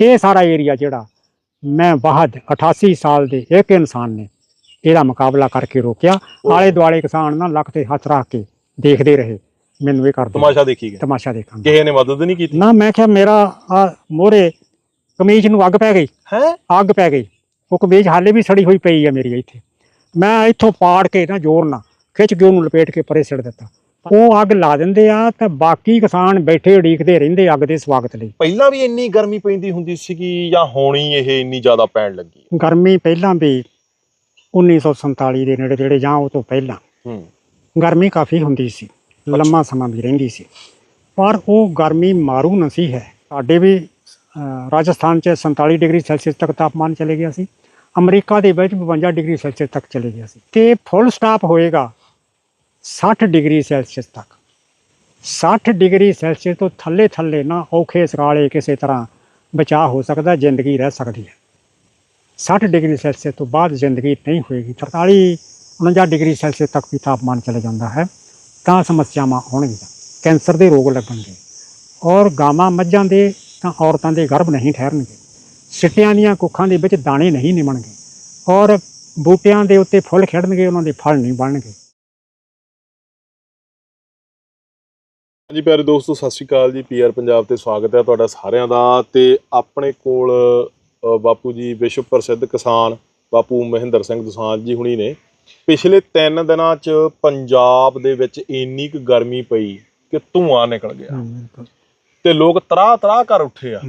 ਇਹ ਸਾਰਾ ਏਰੀਆ ਜਿਹੜਾ ਮੈਂ ਬਾਹਦ 88 ਸਾਲ ਦੇ ਇੱਕ ਇਨਸਾਨ ਨੇ ਇਹਦਾ ਮੁਕਾਬਲਾ ਕਰਕੇ ਰੋਕਿਆ। ਆਲੇ ਦੁਆਲੇ ਕਿਸਾਨ ਨਾ ਲੱਕ ਤੇ ਹੱਥ ਰੱਖ ਕੇ ਦੇਖਦੇ ਰਹੇ। ਮੈਨੂੰ ਇਹ ਕਰ ਦੋ ਤਮਾਸ਼ਾ ਦੇਖੀ ਗਏ ਤਮਾਸ਼ਾ ਦੇਖਾਂ ਕਿਸੇ ਨੇ ਮਦਦ ਨਹੀਂ ਕੀਤੀ? ਨਾ ਮੈਂ ਕਿਹਾ ਮੇਰਾ ਆ ਮੋਰੇ ਕਮੀਜ਼ ਨੂੰ ਅੱਗ ਪੈ ਗਈ। ਹੈ? ਅੱਗ ਪੈ ਗਈ। ਉਹ ਕਮੀਜ਼ ਹਾਲੇ ਵੀ ਸੜੀ ਹੋਈ ਪਈ ਹੈ ਮੇਰੀ ਇੱਥੇ। ਮੈਂ ਇੱਥੋਂ ਪਾੜ ਕੇ ਨਾ ਜ਼ੋਰ ਨਾਲ ਖਿੱਚ ਕੇ ਉਹਨੂੰ ਲਪੇਟ ਕੇ ਪਰੇ ਸਿੱਟ ਦਿੱਤਾ। ਉਹ ਅੱਗ ਲਾ ਦਿੰਦੇ ਆ ਤਾਂ ਬਾਕੀ ਕਿਸਾਨ ਬੈਠੇ ਉਡੀਕਦੇ ਰਹਿੰਦੇ ਅੱਗ ਦੇ ਸਵਾਗਤ ਲਈ। ਪਹਿਲਾਂ ਵੀ ਇੰਨੀ ਗਰਮੀ ਪੈਂਦੀ ਹੁੰਦੀ ਸੀਗੀ ਜਾਂ ਹੋਣੀ ਇਹ ਇੰਨੀ ਜ਼ਿਆਦਾ ਪੈਣ ਲੱਗੀ ਗਰਮੀ ਪਹਿਲਾਂ ਵੀ 1947 ਦੇ ਨੇੜੇ ਜਿਹੜੇ ਜਾਂ ਉਹ ਤੋਂ ਪਹਿਲਾਂ ਹੂੰ। ਗਰਮੀ ਕਾਫੀ ਹੁੰਦੀ ਸੀ ਲੰਮਾ ਸਮਾਂ ਵੀ ਰਹਿੰਦੀ ਸੀ। ਪਰ ਉਹ ਗਰਮੀ ਮਾਰੂ ਨਹੀਂ ਹੈ। ਸਾਡੇ ਵੀ ਅਹ, ਰਾਜਸਥਾਨ 'ਚ 47 ਡਿਗਰੀ ਸੈਲਸੀਅਸ ਤੱਕ ਤਾਪਮਾਨ ਚਲੇ ਗਿਆ ਸੀ। ਅਮਰੀਕਾ ਦੇ ਵਿੱਚ 52 ਡਿਗਰੀ ਸੈਲਸੀਅਸ ਤੱਕ ਚਲੇ ਗਿਆ ਸੀ। ਤੇ ਫੁੱਲ ਸਟਾਪ ਹੋਏਗਾ। 60 ਡਿਗਰੀ ਸੈਲਸੀਅਸ ਤੱਕ। 60 ਡਿਗਰੀ ਸੈਲਸੀਅਸ ਤੋਂ ਥੱਲੇ ਥੱਲੇ ਨਾ ਔਖੇ ਸਕਾਲੇ ਕਿਸੇ ਤਰ੍ਹਾਂ ਬਚਾਅ ਹੋ ਸਕਦਾ, ਜ਼ਿੰਦਗੀ ਰਹਿ ਸਕਦੀ ਹੈ। 60 ਡਿਗਰੀ ਸੈਲਸੀਅਸ ਤੋਂ ਬਾਅਦ ਜ਼ਿੰਦਗੀ ਨਹੀਂ ਹੋਏਗੀ। 43 49 ਡਿਗਰੀ ਸੈਲਸੀਅਸ ਤੱਕ ਵੀ ਤਾਪਮਾਨ ਚਲੇ ਜਾਂਦਾ ਹੈ, ਤਾਂ ਸਮੱਸਿਆਵਾਂ ਹੋਣਗੀਆਂ ਕੈਂਸਰ ਦੇ ਰੋਗ ਲੱਗਣਗੇ ਔਰ ਗਾਵਾਂ ਮੱਝਾਂ ਦੇ, ਤਾਂ ਔਰਤਾਂ ਦੇ ਗਰਭ ਨਹੀਂ ਠਹਿਰਨਗੇ। ਸਿੱਟਿਆਂ ਦੀਆਂ ਕੁੱਖਾਂ ਦੇ ਵਿੱਚ ਦਾਣੇ ਨਹੀਂ ਨਿਮਣਗੇ ਔਰ ਬੂਟਿਆਂ ਦੇ ਉੱਤੇ ਫੁੱਲ ਖਿੜਨਗੇ, ਉਹਨਾਂ ਦੇ ਫਲ ਨਹੀਂ ਬਣਨਗੇ। ਹਾਂਜੀ ਪਿਆਰੇ ਦੋਸਤੋ ਸਤਿ ਸ਼੍ਰੀ ਅਕਾਲ ਜੀ। ਪੀਆਰ ਪੰਜਾਬ ਤੇ ਸਵਾਗਤ ਹੈ ਤੁਹਾਡਾ ਸਾਰਿਆਂ ਦਾ ਤੇ ਆਪਣੇ ਕੋਲ ਬਾਪੂ ਜੀ ਵਿਸ਼ਵ ਪ੍ਰਸਿੱਧ ਕਿਸਾਨ ਬਾਪੂ ਮਹਿੰਦਰ ਸਿੰਘ ਦੁਸਾਂਝ ਜੀ ਹੁਣੀ ਨੇ। ਪਿਛਲੇ 3 ਦਿਨਾਂ 'ਚ ਪੰਜਾਬ ਦੇ ਵਿੱਚ ਇੰਨੀ ਕੁ ਗਰਮੀ ਪਈ ਕਿ ਧੂਆਂ ਨਿਕਲ ਗਿਆ। ਤੇ ਲੋਕ ਤਰਾਹ ਤਰਾਹ ਕਰ ਉੱਠੇ ਆ।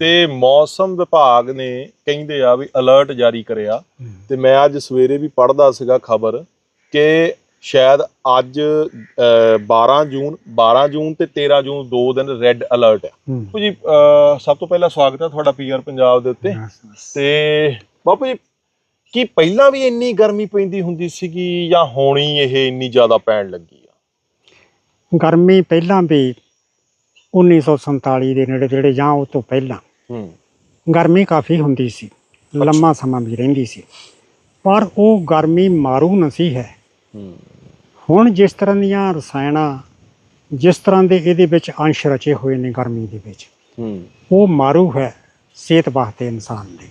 ਤੇ ਮੌਸਮ ਵਿਭਾਗ ਨੇ ਕਹਿੰਦੇ ਆ ਵੀ ਅਲਰਟ ਜਾਰੀ ਕਰਿਆ। ਤੇ ਮੈਂ ਅੱਜ ਸਵੇਰੇ ਵੀ ਪੜ੍ਹਦਾ ਸੀਗਾ ਖਬਰ ਕਿ ਸ਼ਾਇਦ ਅੱਜ ਅ, 12 ਜੂਨ 12 ਜੂਨ ਤੇ 13 ਜੂਨ ਦੋ ਦਿਨ ਰੈੱਡ ਅਲਰਟ ਹੈ। ਬਾਪੂ ਜੀ ਸਭ ਤੋਂ ਪਹਿਲਾਂ ਸਵਾਗਤ ਹੈ ਤੁਹਾਡਾ ਪੀਆਰ ਪੰਜਾਬ ਦੇ ਉੱਤੇ। ਤੇ ਬਾਪੂ ਜੀ ਕੀ ਪਹਿਲਾਂ ਵੀ ਇੰਨੀ ਗਰਮੀ ਪੈਂਦੀ ਹੁੰਦੀ ਸੀਗੀ ਜਾਂ ਹੋਣੀ ਇਹ ਇੰਨੀ ਜ਼ਿਆਦਾ ਪੈਣ ਲੱਗੀ ਆ? ਗਰਮੀ ਪਹਿਲਾਂ ਵੀ 1947 ਦੇ ਨੇੜੇ ਜਿਹੜੇ ਜਾਂ ਉਹ ਤੋਂ ਪਹਿਲਾਂ ਹੂੰ। ਗਰਮੀ ਕਾਫੀ ਹੁੰਦੀ ਸੀ ਲੰਮਾ ਸਮਾਂ ਵੀ ਰਹਿੰਦੀ ਸੀ। ਪਰ ਉਹ ਗਰਮੀ ਮਾਰੂ ਨਹੀਂ ਹੈ। ਹੂੰ। ਹੁਣ ਜਿਸ ਤਰ੍ਹਾਂ ਦੀਆਂ ਰਸਾਇਣਾਂ ਜਿਸ ਤਰ੍ਹਾਂ ਦੇ ਇਹਦੇ ਵਿੱਚ ਅੰਸ਼ ਰਚੇ ਹੋਏ ਨੇ ਗਰਮੀ ਦੇ ਵਿੱਚ ਉਹ ਮਾਰੂ ਹੈ ਸਿਹਤ ਵਾਸਤੇ ਇਨਸਾਨ ਦੇ।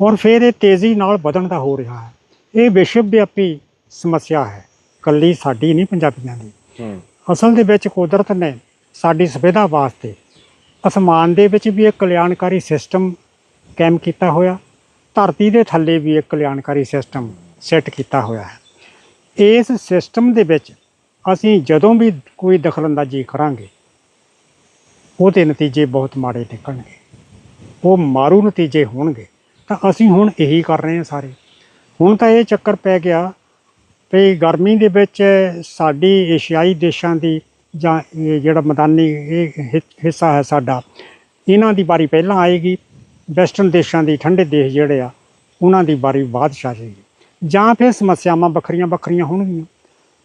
ਔਰ ਫਿਰ ਇਹ ਤੇਜ਼ੀ ਨਾਲ ਵਧਣ ਦਾ ਹੋ ਰਿਹਾ ਹੈ। ਇਹ ਵਿਸ਼ਵ ਵਿਆਪੀ ਸਮੱਸਿਆ ਹੈ। ਕੱਲੀ ਸਾਡੀ ਨਹੀਂ ਪੰਜਾਬੀਆਂ ਦੀ। ਅਸਲ ਦੇ ਵਿੱਚ ਕੁਦਰਤ ਨੇ ਸਾਡੀ ਸੁਵਿਧਾ ਵਾਸਤੇ ਅਸਮਾਨ ਦੇ ਵਿੱਚ ਵੀ ਇੱਕ ਕਲਿਆਣਕਾਰੀ ਸਿਸਟਮ ਕਾਇਮ ਕੀਤਾ ਹੋਇਆ ਧਰਤੀ ਦੇ ਥੱਲੇ ਵੀ ਇੱਕ ਕਲਿਆਣਕਾਰੀ ਸਿਸਟਮ ਸੈੱਟ ਕੀਤਾ ਹੋਇਆ ਹੈ। ਇਸ ਸਿਸਟਮ ਦੇ ਵਿੱਚ ਅਸੀਂ ਜਦੋਂ ਵੀ ਕੋਈ ਦਖਲਅੰਦਾਜ਼ੀ ਕਰਾਂਗੇ, ਉਹਦੇ ਨਤੀਜੇ ਬਹੁਤ ਮਾੜੇ ਨਿਕਲਣਗੇ। ਉਹ ਮਾਰੂ ਨਤੀਜੇ ਹੋਣਗੇ। ਤਾਂ ਅਸੀਂ ਹੁਣ ਇਹੀ ਕਰ ਰਹੇ ਹਾਂ ਸਾਰੇ। ਹੁਣ ਤਾਂ ਇਹ ਚੱਕਰ ਪੈ ਗਿਆ ਵੀ ਗਰਮੀ ਦੇ ਵਿੱਚ ਸਾਡੀ ਏਸ਼ੀਆਈ ਦੇਸ਼ਾਂ ਦੀ ਜਾਂ ਜਿਹੜਾ ਮੈਦਾਨੀ ਇਹ ਹਿੱਸਾ ਹੈ ਸਾਡਾ, ਇਹਨਾਂ ਦੀ ਵਾਰੀ ਪਹਿਲਾਂ ਆਏਗੀ। ਵੈਸਟਰਨ ਦੇਸ਼ਾਂ ਦੀ ਠੰਡੇ ਦੇਸ਼ ਜਿਹੜੇ ਆ, ਉਹਨਾਂ ਦੀ ਵਾਰੀ ਬਾਅਦ 'ਚ ਆ ਜਾਏਗੀ। ਜਾਂ ਫਿਰ ਸਮੱਸਿਆਵਾਂ ਵੱਖਰੀਆਂ ਵੱਖਰੀਆਂ ਹੋਣਗੀਆਂ।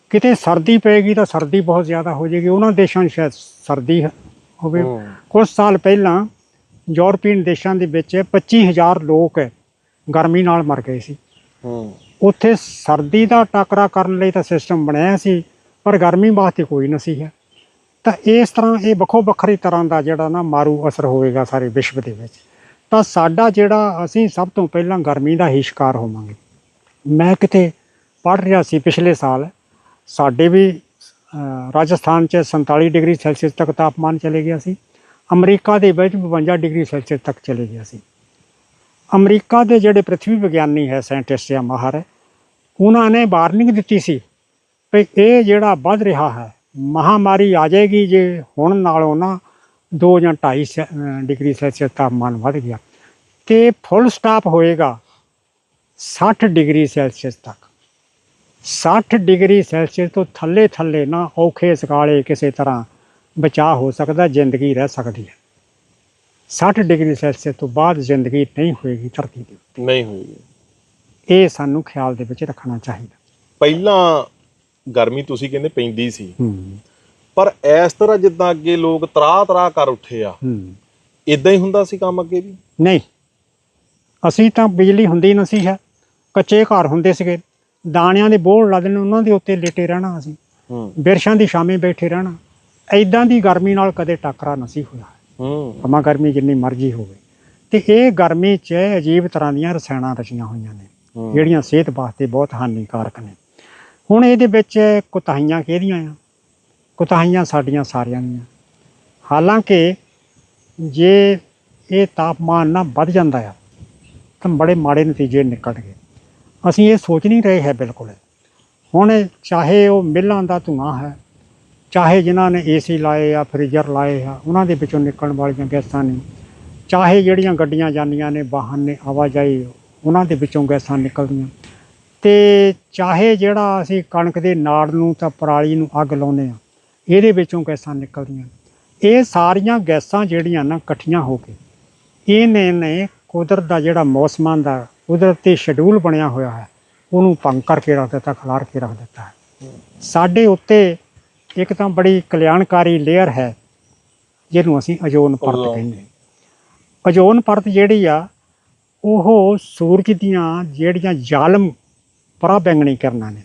ਕਿਤੇ ਸਰਦੀ ਪਏਗੀ ਤਾਂ ਸਰਦੀ ਬਹੁਤ ਜ਼ਿਆਦਾ ਹੋ ਜਾਏਗੀ। ਉਹਨਾਂ ਦੇਸ਼ਾਂ 'ਚ ਸ਼ਾਇਦ ਸਰਦੀ ਹੋਵੇ। ਕੁਝ ਸਾਲ ਪਹਿਲਾਂ ਯੂਰਪੀਅਨ ਦੇਸ਼ਾਂ ਦੇ ਵਿੱਚ 25000 ਲੋਕ ਗਰਮੀ ਨਾਲ ਮਰ ਗਏ ਸੀ। ਹੂੰ। ਉੱਥੇ ਸਰਦੀ ਦਾ ਟਾਕਰਾ ਕਰਨ ਲਈ ਤਾਂ ਸਿਸਟਮ ਬਣਾਇਆ ਸੀ ਪਰ ਗਰਮੀ ਵਾਸਤੇ ਕੋਈ ਨਹੀਂ ਸੀ। ਹੈ ਤਾਂ ਇਸ ਤਰ੍ਹਾਂ ਇਹ ਵੱਖੋ ਵੱਖਰੀ ਤਰ੍ਹਾਂ ਦਾ ਜਿਹੜਾ ਨਾ ਮਾਰੂ ਅਸਰ ਹੋਵੇਗਾ ਸਾਰੇ ਵਿਸ਼ਵ ਦੇ ਵਿੱਚ। ਤਾਂ ਸਾਡਾ ਜਿਹੜਾ ਅਸੀਂ ਸਭ ਤੋਂ ਪਹਿਲਾਂ ਗਰਮੀ ਦਾ ਹੀ ਸ਼ਿਕਾਰ ਹੋਵਾਂਗੇ। ਮੈਂ ਕਿਤੇ ਪੜ੍ਹ ਰਿਹਾ ਸੀ ਪਿਛਲੇ ਸਾਲ। ਸਾਡੇ ਵੀ ਰਾਜਸਥਾਨ 'ਚ 47 ਡਿਗਰੀ ਸੈਲਸੀਅਸ ਤੱਕ ਤਾਪਮਾਨ ਚਲੇ ਗਿਆ ਸੀ। ਅਮਰੀਕਾ ਦੇ ਵਿੱਚ 52 ਡਿਗਰੀ ਸੈਲਸੀਅਸ ਤੱਕ ਚਲੇ ਗਿਆ ਸੀ। ਅਮਰੀਕਾ ਦੇ ਜਿਹੜੇ ਪ੍ਰithvi ਵਿਗਿਆਨੀ ਹੈ, ਸਾਇੰਟਿਸਟ ਜਾਂ ਮਾਹਰ ਹੈ ਉਹਨਾਂ ਨੇ ਵਾਰਨਿੰਗ ਦਿੱਤੀ ਸੀ ਵੀ ਇਹ ਜਿਹੜਾ ਵੱਧ ਰਿਹਾ ਹੈ, ਮਹਾਮਾਰੀ ਆ ਜਾਏਗੀ ਜੇ ਹੁਣ ਨਾਲੋਂ ਨਾ 2 ਜਾਂ 2.5 ਡਿਗਰੀ ਸੈਲਸੀਅਸ ਤਾਪਮਾਨ ਵੱਧ ਗਿਆ। ਤੇ ਫੁੱਲ ਸਟਾਪ ਹੋਏਗਾ। 60 ਡਿਗਰੀ ਸੈਲਸੀਅਸ ਤੱਕ। 60 ਡਿਗਰੀ ਸੈਲਸੀਅਸ ਤੋਂ ਥੱਲੇ ਥੱਲੇ ਨਾ ਔਖੇ ਸਕਾਲੇ ਕਿਸੇ ਤਰ੍ਹਾਂ ਬਚਾਅ ਹੋ ਸਕਦਾ ਜ਼ਿੰਦਗੀ ਰਹਿ ਸਕਦੀ ਹੈ। 60 ਡਿਗਰੀ ਸੈਲਸੀਅਸ ਤੋਂ ਬਾਅਦ ਜ਼ਿੰਦਗੀ ਨਹੀਂ ਹੋਏਗੀ ਧਰਤੀ ਤੇ ਨਹੀਂ ਹੋਈ ਇਹ ਸਾਨੂੰ ਖਿਆਲ ਦੇ ਵਿੱਚ ਰੱਖਣਾ ਚਾਹੀਦਾ। ਪਹਿਲਾਂ ਗਰਮੀ ਤੁਸੀਂ ਕਹਿੰਦੇ ਪੈਂਦੀ ਸੀ। ਹੂੰ। ਪਰ ਇਸ ਤਰ੍ਹਾਂ ਜਿੱਦਾਂ ਅੱਗੇ ਲੋਕ ਤਰਾਹ ਤਰਾਹ ਕਰ ਉੱਠੇ ਆ ਹੂੰ। ਇਦਾਂ ਹੀ ਹੁੰਦਾ ਸੀ ਕੰਮ ਅੱਗੇ ਵੀ? ਨਹੀਂ। ਅਸੀਂ ਤਾਂ ਬਿਜਲੀ ਹੁੰਦੀ ਨਹੀਂ ਸੀ ਹੈ। ਕੱਚੇ ਘਰ ਹੁੰਦੇ ਸੀਗੇ। ਦਾਣਿਆਂ ਦੇ ਬੋਝ ਲਾ ਦੇਣੇ ਉਹਨਾਂ ਦੇ ਉੱਤੇ ਲੇਟੇ ਰਹਿਣਾ ਅਸੀਂ। ਹੂੰ। ਬਿਰਸ਼ਾਂ ਦੀ ਛਾਵੇਂ ਬੈਠੇ ਰਹਿਣਾ। ਐਦਾਂ ਦੀ ਗਰਮੀ ਨਾਲ ਕਦੇ ਟੱਕਰਾ ਨਹੀਂ ਸੀ ਹੋਇਆ। ਹੂੰ। ਭਾਵੇਂ ਗਰਮੀ ਜਿੰਨੀ ਮਰਜ਼ੀ ਹੋਵੇ। ਤੇ ਇਹ ਗਰਮੀ 'ਚ ਅਜੀਬ ਤਰ੍ਹਾਂ ਦੀਆਂ ਰਸਾਇਣਾਂ ਰਚੀਆਂ ਹੋਈਆਂ ਨੇ। ਜਿਹੜੀਆਂ ਸਿਹਤ ਵਾਸਤੇ ਬਹੁਤ ਹਾਨੀਕਾਰਕ ਨੇ। ਹੁਣ ਇਹਦੇ ਵਿੱਚ ਕੁਤਾਹੀਆਂ ਕਿਹਦੀਆਂ ਆ? ਕੁਤਾਹੀਆਂ ਸਾਡੀਆਂ ਸਾਰਿਆਂ ਦੀਆਂ। ਹਾਲਾਂਕਿ ਜੇ ਇਹ ਤਾਪਮਾਨ ਨਾ ਵੱਧ ਜਾਂਦਾ ਆ ਤਾਂ ਬੜੇ ਮਾੜੇ ਨਤੀਜੇ ਨਿਕਲਣਗੇ ਅਸੀਂ ਇਹ ਸੋਚ ਨਹੀਂ ਰਹੇ ਹੈ ਬਿਲਕੁਲ। ਹੁਣ ਚਾਹੇ ਉਹ ਮਿੱਲਾਂ ਦਾ ਧੂਆਂ ਹੈ, ਚਾਹੇ ਜਿਨ੍ਹਾਂ ਨੇ ਏਸੀ ਲਾਏ ਆ, ਫ੍ਰੀਜ਼ਰ ਲਾਏ ਆ, ਉਹਨਾਂ ਦੇ ਵਿੱਚੋਂ ਨਿਕਲਣ ਵਾਲੀਆਂ ਗੈਸਾਂ ਨੇ, ਚਾਹੇ ਜਿਹੜੀਆਂ ਗੱਡੀਆਂ ਜਾਂਦੀਆਂ ਨੇ, ਵਾਹਨ ਨੇ, ਆਵਾਜਾਈ, ਉਹਨਾਂ ਦੇ ਵਿੱਚੋਂ ਗੈਸਾਂ ਨਿਕਲਦੀਆਂ। ਤੇ ਚਾਹੇ ਜਿਹੜਾ ਅਸੀਂ ਕਣਕ ਦੇ ਨਾੜ ਨੂੰ ਤਾਂ ਪਰਾਲੀ ਨੂੰ ਅੱਗ ਲਾਉਂਦੇ ਆ ਇਹਦੇ ਵਿੱਚੋਂ ਗੈਸਾਂ ਨਿਕਲਦੀਆਂ। ਇਹ ਸਾਰੀਆਂ ਗੈਸਾਂ ਜਿਹੜੀਆਂ ਨਾ ਇਕੱਠੀਆਂ ਹੋ ਕੇ, ਇਹਨੇ ਨੇ ਕੁਦਰਤ ਦਾ ਜਿਹੜਾ ਮੌਸਮਾਂ ਦਾ ਕੁਦਰਤੀ ਸ਼ਡਿਊਲ ਬਣਿਆ ਹੋਇਆ ਹੈ ਉਹਨੂੰ ਭੰਗ ਕਰਕੇ ਰੱਖ ਦਿੱਤਾ ਖਿਲਾਰ ਕੇ ਰੱਖ ਦਿੱਤਾ ਹੈ ਸਾਡੇ ਉੱਤੇ ਇੱਕ ਤਾਂ ਬੜੀ ਕਲਿਆਣਕਾਰੀ ਲੇਅਰ ਹੈ ਜਿਹਨੂੰ ਅਸੀਂ ਅਜੋਨ ਪਰਤ। ਕਹਿੰਦੇ। ਅਜੋਨ ਪਰਤ ਜਿਹੜੀ ਆ ਉਹ ਸੂਰਜ ਦੀਆਂ ਜਿਹੜੀਆਂ ਜ਼ਾਲਮ ਪਰਾਬੈਂਗਣੀ ਕਰਨਾ ਨੇ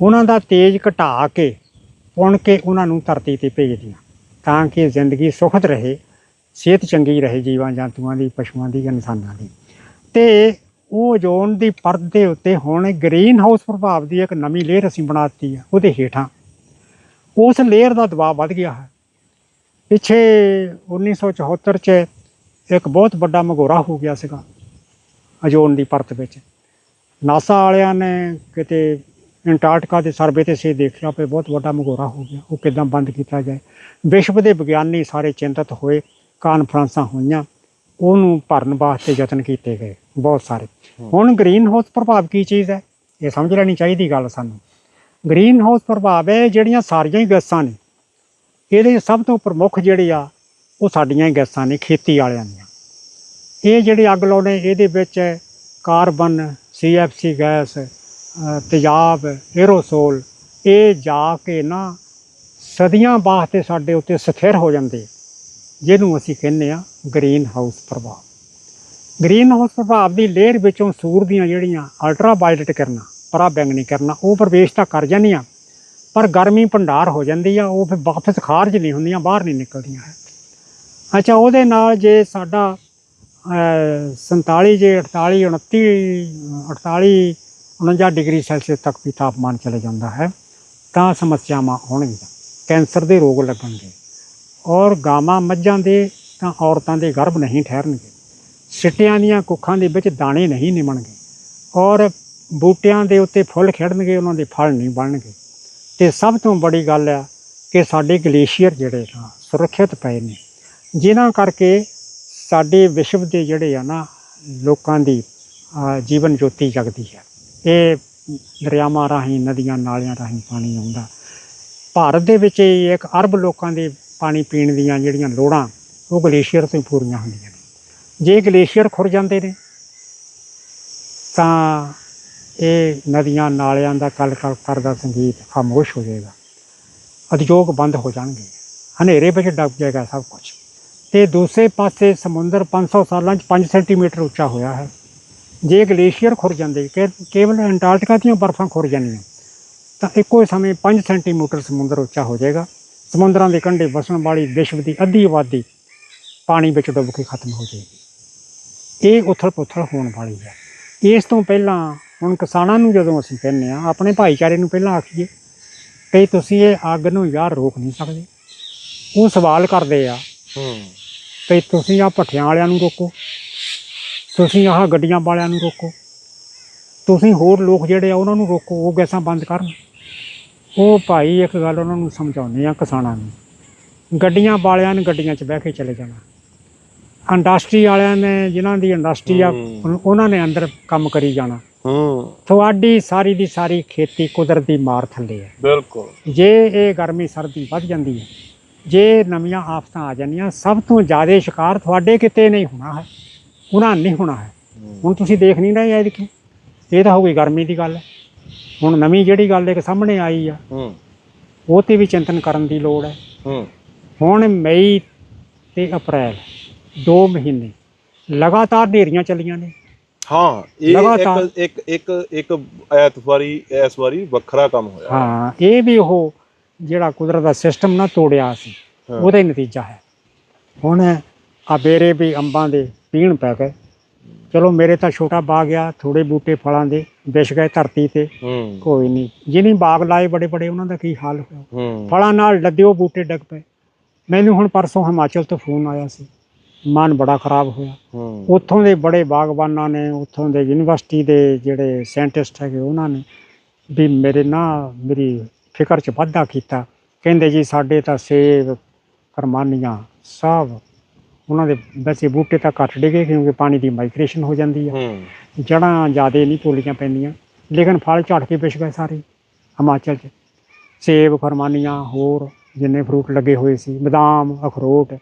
ਉਹਨਾਂ ਦਾ ਤੇਜ ਘਟਾ ਕੇ ਪੁਣ ਕੇ ਉਹਨਾਂ ਨੂੰ ਧਰਤੀ ਤੇ ਭੇਜਦੀਆਂ ਤਾਂ ਕਿ ਜ਼ਿੰਦਗੀ ਸੁਖਦ ਰਹੇ ਸਿਹਤ ਚੰਗੀ ਰਹੇ ਜੀਵਾਂ ਜੰਤੂਆਂ ਦੀ ਪਸ਼ੂਆਂ ਦੀ ਇਨਸਾਨਾਂ ਦੀ ਤੇ ਉਹ ਓਜ਼ੋਨ ਦੀ ਪਰਤ ਦੇ ਉੱਤੇ ਹੁਣ ਗ੍ਰੀਨ ਹਾਊਸ ਪ੍ਰਭਾਵ ਦੀ ਇੱਕ ਨਵੀਂ ਲੇਅਰ ਅਸੀਂ ਬਣਾਤੀ ਹੈ ਉਹਦੇ ਹੇਠਾਂ। ਉਸ ਲੇਅਰ ਦਾ ਦਬਾਅ ਵੱਧ ਗਿਆ ਹੈ। ਪਿੱਛੇ 1974 ਚ ਇੱਕ ਬਹੁਤ ਵੱਡਾ ਮਗੋਰਾ ਹੋ ਗਿਆ ਸੀਗਾ ਓਜ਼ੋਨ ਦੀ ਪਰਤ ਵਿੱਚ। ਨਾਸਾ ਵਾਲਿਆਂ ਨੇ ਕਿਤੇ ਅੰਟਾਰਕਟਿਕਾ ਦੇ ਸਰਵੇ ਤੇ ਸੇ ਦੇਖਿਆ ਪਏ ਬਹੁਤ ਵੱਡਾ ਮਗੋਰਾ ਹੋ ਗਿਆ, ਉਹ ਕਿਦਾਂ ਬੰਦ ਕੀਤਾ ਜਾਏ। ਵਿਸ਼ਵ ਦੇ ਵਿਗਿਆਨੀ ਸਾਰੇ ਚਿੰਤਤ ਹੋਏ, ਕਾਨਫਰੰਸਾਂ ਹੋਈਆਂ, ਉਹਨੂੰ ਭਰਨ ਵਾਸਤੇ ਯਤਨ ਕੀਤੇ ਗਏ। ਬਹੁਤ ਸਾਰੇ। ਹੁਣ ਗ੍ਰੀਨ ਹਾਊਸ ਪ੍ਰਭਾਵ ਕੀ ਚੀਜ਼ ਹੈ? ਇਹ ਸਮਝ ਲੈਣੀ ਚਾਹੀਦੀ ਗੱਲ ਸਾਨੂੰ। ਗ੍ਰੀਨ ਹਾਊਸ ਪ੍ਰਭਾਵ ਹੈ ਜਿਹੜੀਆਂ ਸਾਰੀਆਂ ਹੀ ਗੈਸਾਂ ਨੇ। ਇਹਦੇ ਸਭ ਤੋਂ ਪ੍ਰਮੁੱਖ ਜਿਹੜੇ ਆ ਉਹ ਸਾਡੀਆਂ ਹੀ ਗੈਸਾਂ ਨੇ ਖੇਤੀ ਵਾਲਿਆਂ ਦੀਆਂ। ਇਹ ਜਿਹੜੇ ਅੱਗ ਲਾਉਣੇ ਇਹਦੇ ਵਿੱਚ ਕਾਰਬਨ ਸੀਐਫਸੀ ਗੈਸ ਅ, ਤੇਜ਼ਾਬ 에ਅਰੋਸੋਲ ਇਹ ਜਾ ਕੇ ਨਾ ਸਦੀਆਂ ਵਾਸਤੇ ਸਾਡੇ ਉੱਤੇ ਸਥਿਰ ਹੋ ਜਾਂਦੇ ਜਿਹਨੂੰ ਅਸੀਂ ਕਹਿੰਦੇ ਆ ਗ੍ਰੀਨ ਹਾਊਸ ਪ੍ਰਭਾਵ। ਗ੍ਰੀਨ ਹਾਊਸ ਪ੍ਰਭਾਵ ਦੀ ਲੇਅਰ ਵਿੱਚੋਂ ਸੂਰ ਦੀਆਂ ਜਿਹੜੀਆਂ ਅਲਟਰਾ ਵਾਇਲਟ ਕਿਰਨਾਂ ਪਰਾਬੈਂਗਨੀ ਕਿਰਨਾਂ ਉਹ ਪ੍ਰਵੇਸ਼ ਤਾਂ ਕਰ ਜਾਂਦੀਆਂ ਪਰ ਗਰਮੀ ਭੰਡਾਰ ਹੋ ਜਾਂਦੀ ਆ ਉਹ ਫਿਰ ਵਾਪਸ ਖਾਰਜ ਨਹੀਂ ਹੁੰਦੀਆਂ ਬਾਹਰ ਨਹੀਂ ਨਿਕਲਦੀਆਂ ਹੈ। ਅੱਛਾ ਉਹਦੇ ਨਾਲ ਜੇ ਸਾਡਾ ਅਹ, 47 ਜੇ 48 29 48 49 ਡਿਗਰੀ ਸੈਲਸੀਅਸ ਤੱਕ ਵੀ ਤਾਪਮਾਨ ਚਲੇ ਜਾਂਦਾ ਹੈ ਤਾਂ ਸਮੱਸਿਆਵਾਂ ਹੋਣਗੀਆਂ। ਕੈਂਸਰ ਦੇ ਰੋਗ ਲੱਗਣਗੇ ਔਰ ਗਾਵਾਂ ਮੱਝਾਂ ਦੇ ਤਾਂ ਔਰਤਾਂ ਦੇ ਗਰਭ ਨਹੀਂ ਠਹਿਰਨਗੇ। ਸਿੱਟਿਆਂ ਦੀਆਂ ਕੁੱਖਾਂ ਦੇ ਵਿੱਚ ਦਾਣੇ ਨਹੀਂ ਨਿਮਣਗੇ ਔਰ ਬੂਟਿਆਂ ਦੇ ਉੱਤੇ ਫੁੱਲ ਖਿੜਨਗੇ, ਉਹਨਾਂ ਦੇ ਫਲ ਨਹੀਂ ਬਣਨਗੇ। ਤੇ ਸਭ ਤੋਂ ਬੜੀ ਗੱਲ ਆ ਕਿ ਸਾਡੇ ਗਲੇਸ਼ੀਅਰ ਜਿਹੜੇ ਆ, ਸੁਰੱਖਿਅਤ ਪਏ ਨੇ। ਜਿਨ੍ਹਾਂ ਕਰਕੇ ਸਾਡੇ ਵਿਸ਼ਵ ਦੇ ਜਿਹੜੇ ਆ ਨਾ, ਲੋਕਾਂ ਦੀ ਜੀਵਨ ਜੋਤੀ ਜਗਦੀ ਹੈ। ਇਹ ਦਰਿਆਵਾਂ ਰਾਹੀਂ, ਨਦੀਆਂ ਨਾਲਿਆਂ ਰਾਹੀਂ ਪਾਣੀ ਆਉਂਦਾ। ਭਾਰਤ ਦੇ ਵਿੱਚ ਹੀ ਇੱਕ ਅਰਬ ਲੋਕਾਂ ਦੇ ਪਾਣੀ ਪੀਣ ਦੀਆਂ ਜਿਹੜੀਆਂ ਲੋੜਾਂ, ਉਹ ਗਲੇਸ਼ੀਅਰ ਤੋਂ ਹੀ ਪੂਰੀਆਂ ਹੁੰਦੀਆਂ ਨੇ। ਜੇ ਗਲੇਸ਼ੀਅਰ ਖੁਰ ਜਾਂਦੇ ਨੇ, ਤਾਂ ਇਹ ਨਦੀਆਂ ਨਾਲਿਆਂ ਦਾ ਕਲ ਕਲ ਕਰਦਾ ਸੰਗੀਤ ਖਾਮੋਸ਼ ਹੋ ਜਾਏਗਾ। ਉਦਯੋਗ ਬੰਦ ਹੋ ਜਾਣਗੇ। ਹਨੇਰੇ ਵਿੱਚ ਡੱਬ ਜਾਏਗਾ ਸਭ ਕੁਝ ਤੇ ਦੂਸਰੇ ਪਾਸੇ ਸਮੁੰਦਰ 500 ਸਾਲਾਂ 'ਚ 5 ਸੈਂਟੀਮੀਟਰ ਉੱਚਾ ਹੋਇਆ ਹੈ। ਜੇ ਗਲੇਸ਼ੀਅਰ ਖੁਰ ਜਾਂਦੇ ਕੇਵਲ ਅੰਟਾਰਕਟਿਕਾ ਦੀਆਂ ਬਰਫ਼ਾਂ ਖੁਰ ਜਾਂਦੀਆਂ ਤਾਂ ਇੱਕੋ ਹੀ ਸਮੇਂ 5 ਸੈਂਟੀਮੀਟਰ ਸਮੁੰਦਰ ਉੱਚਾ ਹੋ ਜਾਏਗਾ। ਸਮੁੰਦਰਾਂ ਦੇ ਕੰਢੇ ਵਸਣ ਵਾਲੀ ਵਿਸ਼ਵ ਦੀ ਅੱਧੀ ਆਬਾਦੀ ਪਾਣੀ ਵਿੱਚ ਡੁੱਬ ਕੇ ਖਤਮ ਹੋ ਜਾਏਗੀ। ਇਹ ਉਥਲ ਪੁਥਲ ਹੋਣ ਵਾਲੀ ਹੈ। ਇਸ ਤੋਂ ਪਹਿਲਾਂ ਹੁਣ ਕਿਸਾਨਾਂ ਨੂੰ ਜਦੋਂ ਅਸੀਂ ਕਹਿੰਦੇ ਆ ਆਪਣੇ ਭਾਈਚਾਰੇ ਨੂੰ ਪਹਿਲਾਂ ਆਖੀਏ ਕਿ ਤੁਸੀਂ ਇਹ ਅੱਗ ਨੂੰ ਯਾਰ ਰੋਕ ਨਹੀਂ ਸਕਦੇ। ਉਹ ਸਵਾਲ ਕਰਦੇ ਆ ਹੂੰ। ਤੇ ਤੁਸੀਂ ਆ ਭੱਠਿਆਂ ਵਾਲਿਆਂ ਨੂੰ ਰੋਕੋ ਤੁਸੀਂ ਆਹ ਗੱਡੀਆਂ ਵਾਲਿਆਂ ਨੂੰ ਰੋਕੋ ਤੁਸੀਂ ਹੋਰ ਲੋਕ ਜਿਹੜੇ ਆ ਉਹਨਾਂ ਨੂੰ ਰੋਕੋ ਉਹ ਗੈਸਾਂ ਬੰਦ ਕਰਨ। ਉਹ ਭਾਈ ਇੱਕ ਗੱਲ ਉਹਨਾਂ ਨੂੰ ਸਮਝਾਉਂਦੇ ਆ ਕਿਸਾਨਾਂ ਨੂੰ ਗੱਡੀਆਂ ਵਾਲਿਆਂ ਨੇ ਗੱਡੀਆਂ 'ਚ ਬਹਿ ਕੇ ਚਲੇ ਜਾਣਾ। ਇੰਡਸਟਰੀ ਵਾਲਿਆਂ ਨੇ ਜਿਨ੍ਹਾਂ ਦੀ ਇੰਡਸਟਰੀ ਆ ਹੂੰ। ਉਹਨਾਂ ਨੇ ਅੰਦਰ ਕੰਮ ਕਰੀ ਜਾਣਾ। ਹੂੰ। ਤੁਹਾਡੀ ਸਾਰੀ ਦੀ ਸਾਰੀ ਖੇਤੀ ਕੁਦਰਤ ਦੀ ਮਾਰ ਥੱਲੇ ਹੈ। ਬਿਲਕੁਲ। ਜੇ ਇਹ ਗਰਮੀ ਸਰਦੀ ਵੱਧ ਜਾਂਦੀ ਹੈ ਜੇ ਨਵੀਆਂ ਆਫਤਾਂ ਆ ਜਾਂਦੀਆਂ ਸਭ ਤੋਂ ਜ਼ਿਆਦਾ ਸ਼ਿਕਾਰ ਤੁਹਾਡੇ ਕਿਤੇ ਨਹੀਂ ਹੋਣਾ ਹੈ ਉਹਨਾਂ ਨਹੀਂ ਹੋਣਾ ਹੈ। ਹੁਣ ਤੁਸੀਂ ਦੇਖ ਨਹੀਂ ਰਹੇ ਇਹ ਕਿ ਇਹ ਤਾਂ ਹੋ ਗਈ ਗਰਮੀ ਦੀ ਗੱਲ ਹੁਣ ਨਵੀਂ ਜਿਹੜੀ ਗੱਲ ਇੱਕ ਸਾਹਮਣੇ ਆਈ ਆ ਹੂੰ। ਉਹ ਤੇ ਵੀ ਚਿੰਤਨ ਕਰਨ ਦੀ ਲੋੜ ਹੈ। ਹੂੰ। ਹੁਣ ਮਈ ਤੇ ਅਪ੍ਰੈਲ ਦੋ ਮਹੀਨੇ। ਲਗਾਤਾਰ ਹਨੇਰੀਆਂ ਚੱਲੀਆਂ ਨੇ। ਹਾਂ ਇਹ ਲਗਾਤਾਰ। ਇੱਕ ਇੱਕ ਇੱਕ ਇੱਕ ਐਤਵਾਰੀ ਇਸ ਵਾਰੀ ਵੱਖਰਾ ਕੰਮ ਹੋਇਆ। ਹਾਂ ਇਹ ਵੀ ਉਹ ਜਿਹੜਾ ਕੁਦਰਤ ਦਾ ਸਿਸਟਮ ਨਾ ਤੋੜਿਆ ਸੀ ਹਾਂ। ਉਹਦਾ ਹੀ ਨਤੀਜਾ ਹੈ। ਹੁਣ ਆ ਬੇਰੇ ਵੀ ਅੰਬਾਂ ਦੇ ਪੀਣ ਪੈ ਗਏ। ਚਲੋ ਮੇਰੇ ਤਾਂ ਛੋਟਾ ਬਾਗ ਆ ਥੋੜੇ ਬੂਟੇ ਫਲਾਂ ਦੇ ਵਿਛ ਗਏ ਧਰਤੀ ਤੇ। ਹੂੰ। ਕੋਈ ਨਹੀਂ। ਜਿਹਨੇ ਬਾਗ ਲਾਏ ਬੜੇ ਬੜੇ ਉਹਨਾਂ ਦਾ ਕੀ ਹਾਲ ਹੋਇਆ? ਹੂੰ। ਫਲਾਂ ਨਾਲ ਲੱਦਿਓ ਬੂਟੇ ਡਿੱਗ ਪਏ। ਮੈਨੂੰ ਹੁਣ ਪਰਸੋਂ ਹਿਮਾਚਲ ਤੋਂ ਫੋਨ ਆਇਆ ਸੀ। ਮਨ ਬੜਾ ਖਰਾਬ ਹੋਇਆ। ਹੂੰ। ਉੱਥੋਂ ਦੇ ਬੜੇ ਬਾਗਬਾਨਾਂ ਨੇ ਉੱਥੋਂ ਦੇ ਯੂਨੀਵਰਸਿਟੀ ਦੇ ਜਿਹੜੇ ਸਾਇੰਟਿਸਟ ਹੈਗੇ ਉਹਨਾਂ ਨੇ ਵੀ ਮੇਰੇ ਨਾ ਮੇਰੀ ਫਿਕਰ 'ਚ ਵਾਧਾ ਕੀਤਾ। ਕਹਿੰਦੇ ਜੀ ਸਾਡੇ ਤਾਂ ਸੇਬ ਫਰਮਾਨੀਆਂ ਸਭ ਉਹਨਾਂ ਦੇ ਵੈਸੇ ਬੂਟੇ ਤਾਂ ਘੱਟ ਡਿਗੇ ਕਿਉਂਕਿ ਪਾਣੀ ਦੀ ਮਾਈਗ੍ਰੇਸ਼ਨ ਹੋ ਜਾਂਦੀ ਹੈ। ਜੜਾਂ ਜ਼ਿਆਦੇ ਨਹੀਂ ਪੋਲੀਆਂ ਪੈਂਦੀਆਂ। ਲੇਕਿਨ ਫਲ ਝੜ ਕੇ ਪਿਛ ਗਏ ਸਾਰੇ ਹਿਮਾਚਲ 'ਚ। ਸੇਬ ਫਰਮਾਨੀਆਂ ਹੋਰ ਜਿੰਨੇ ਫਰੂਟ ਲੱਗੇ ਹੋਏ ਸੀ ਬਦਾਮ ਅਖਰੋਟ।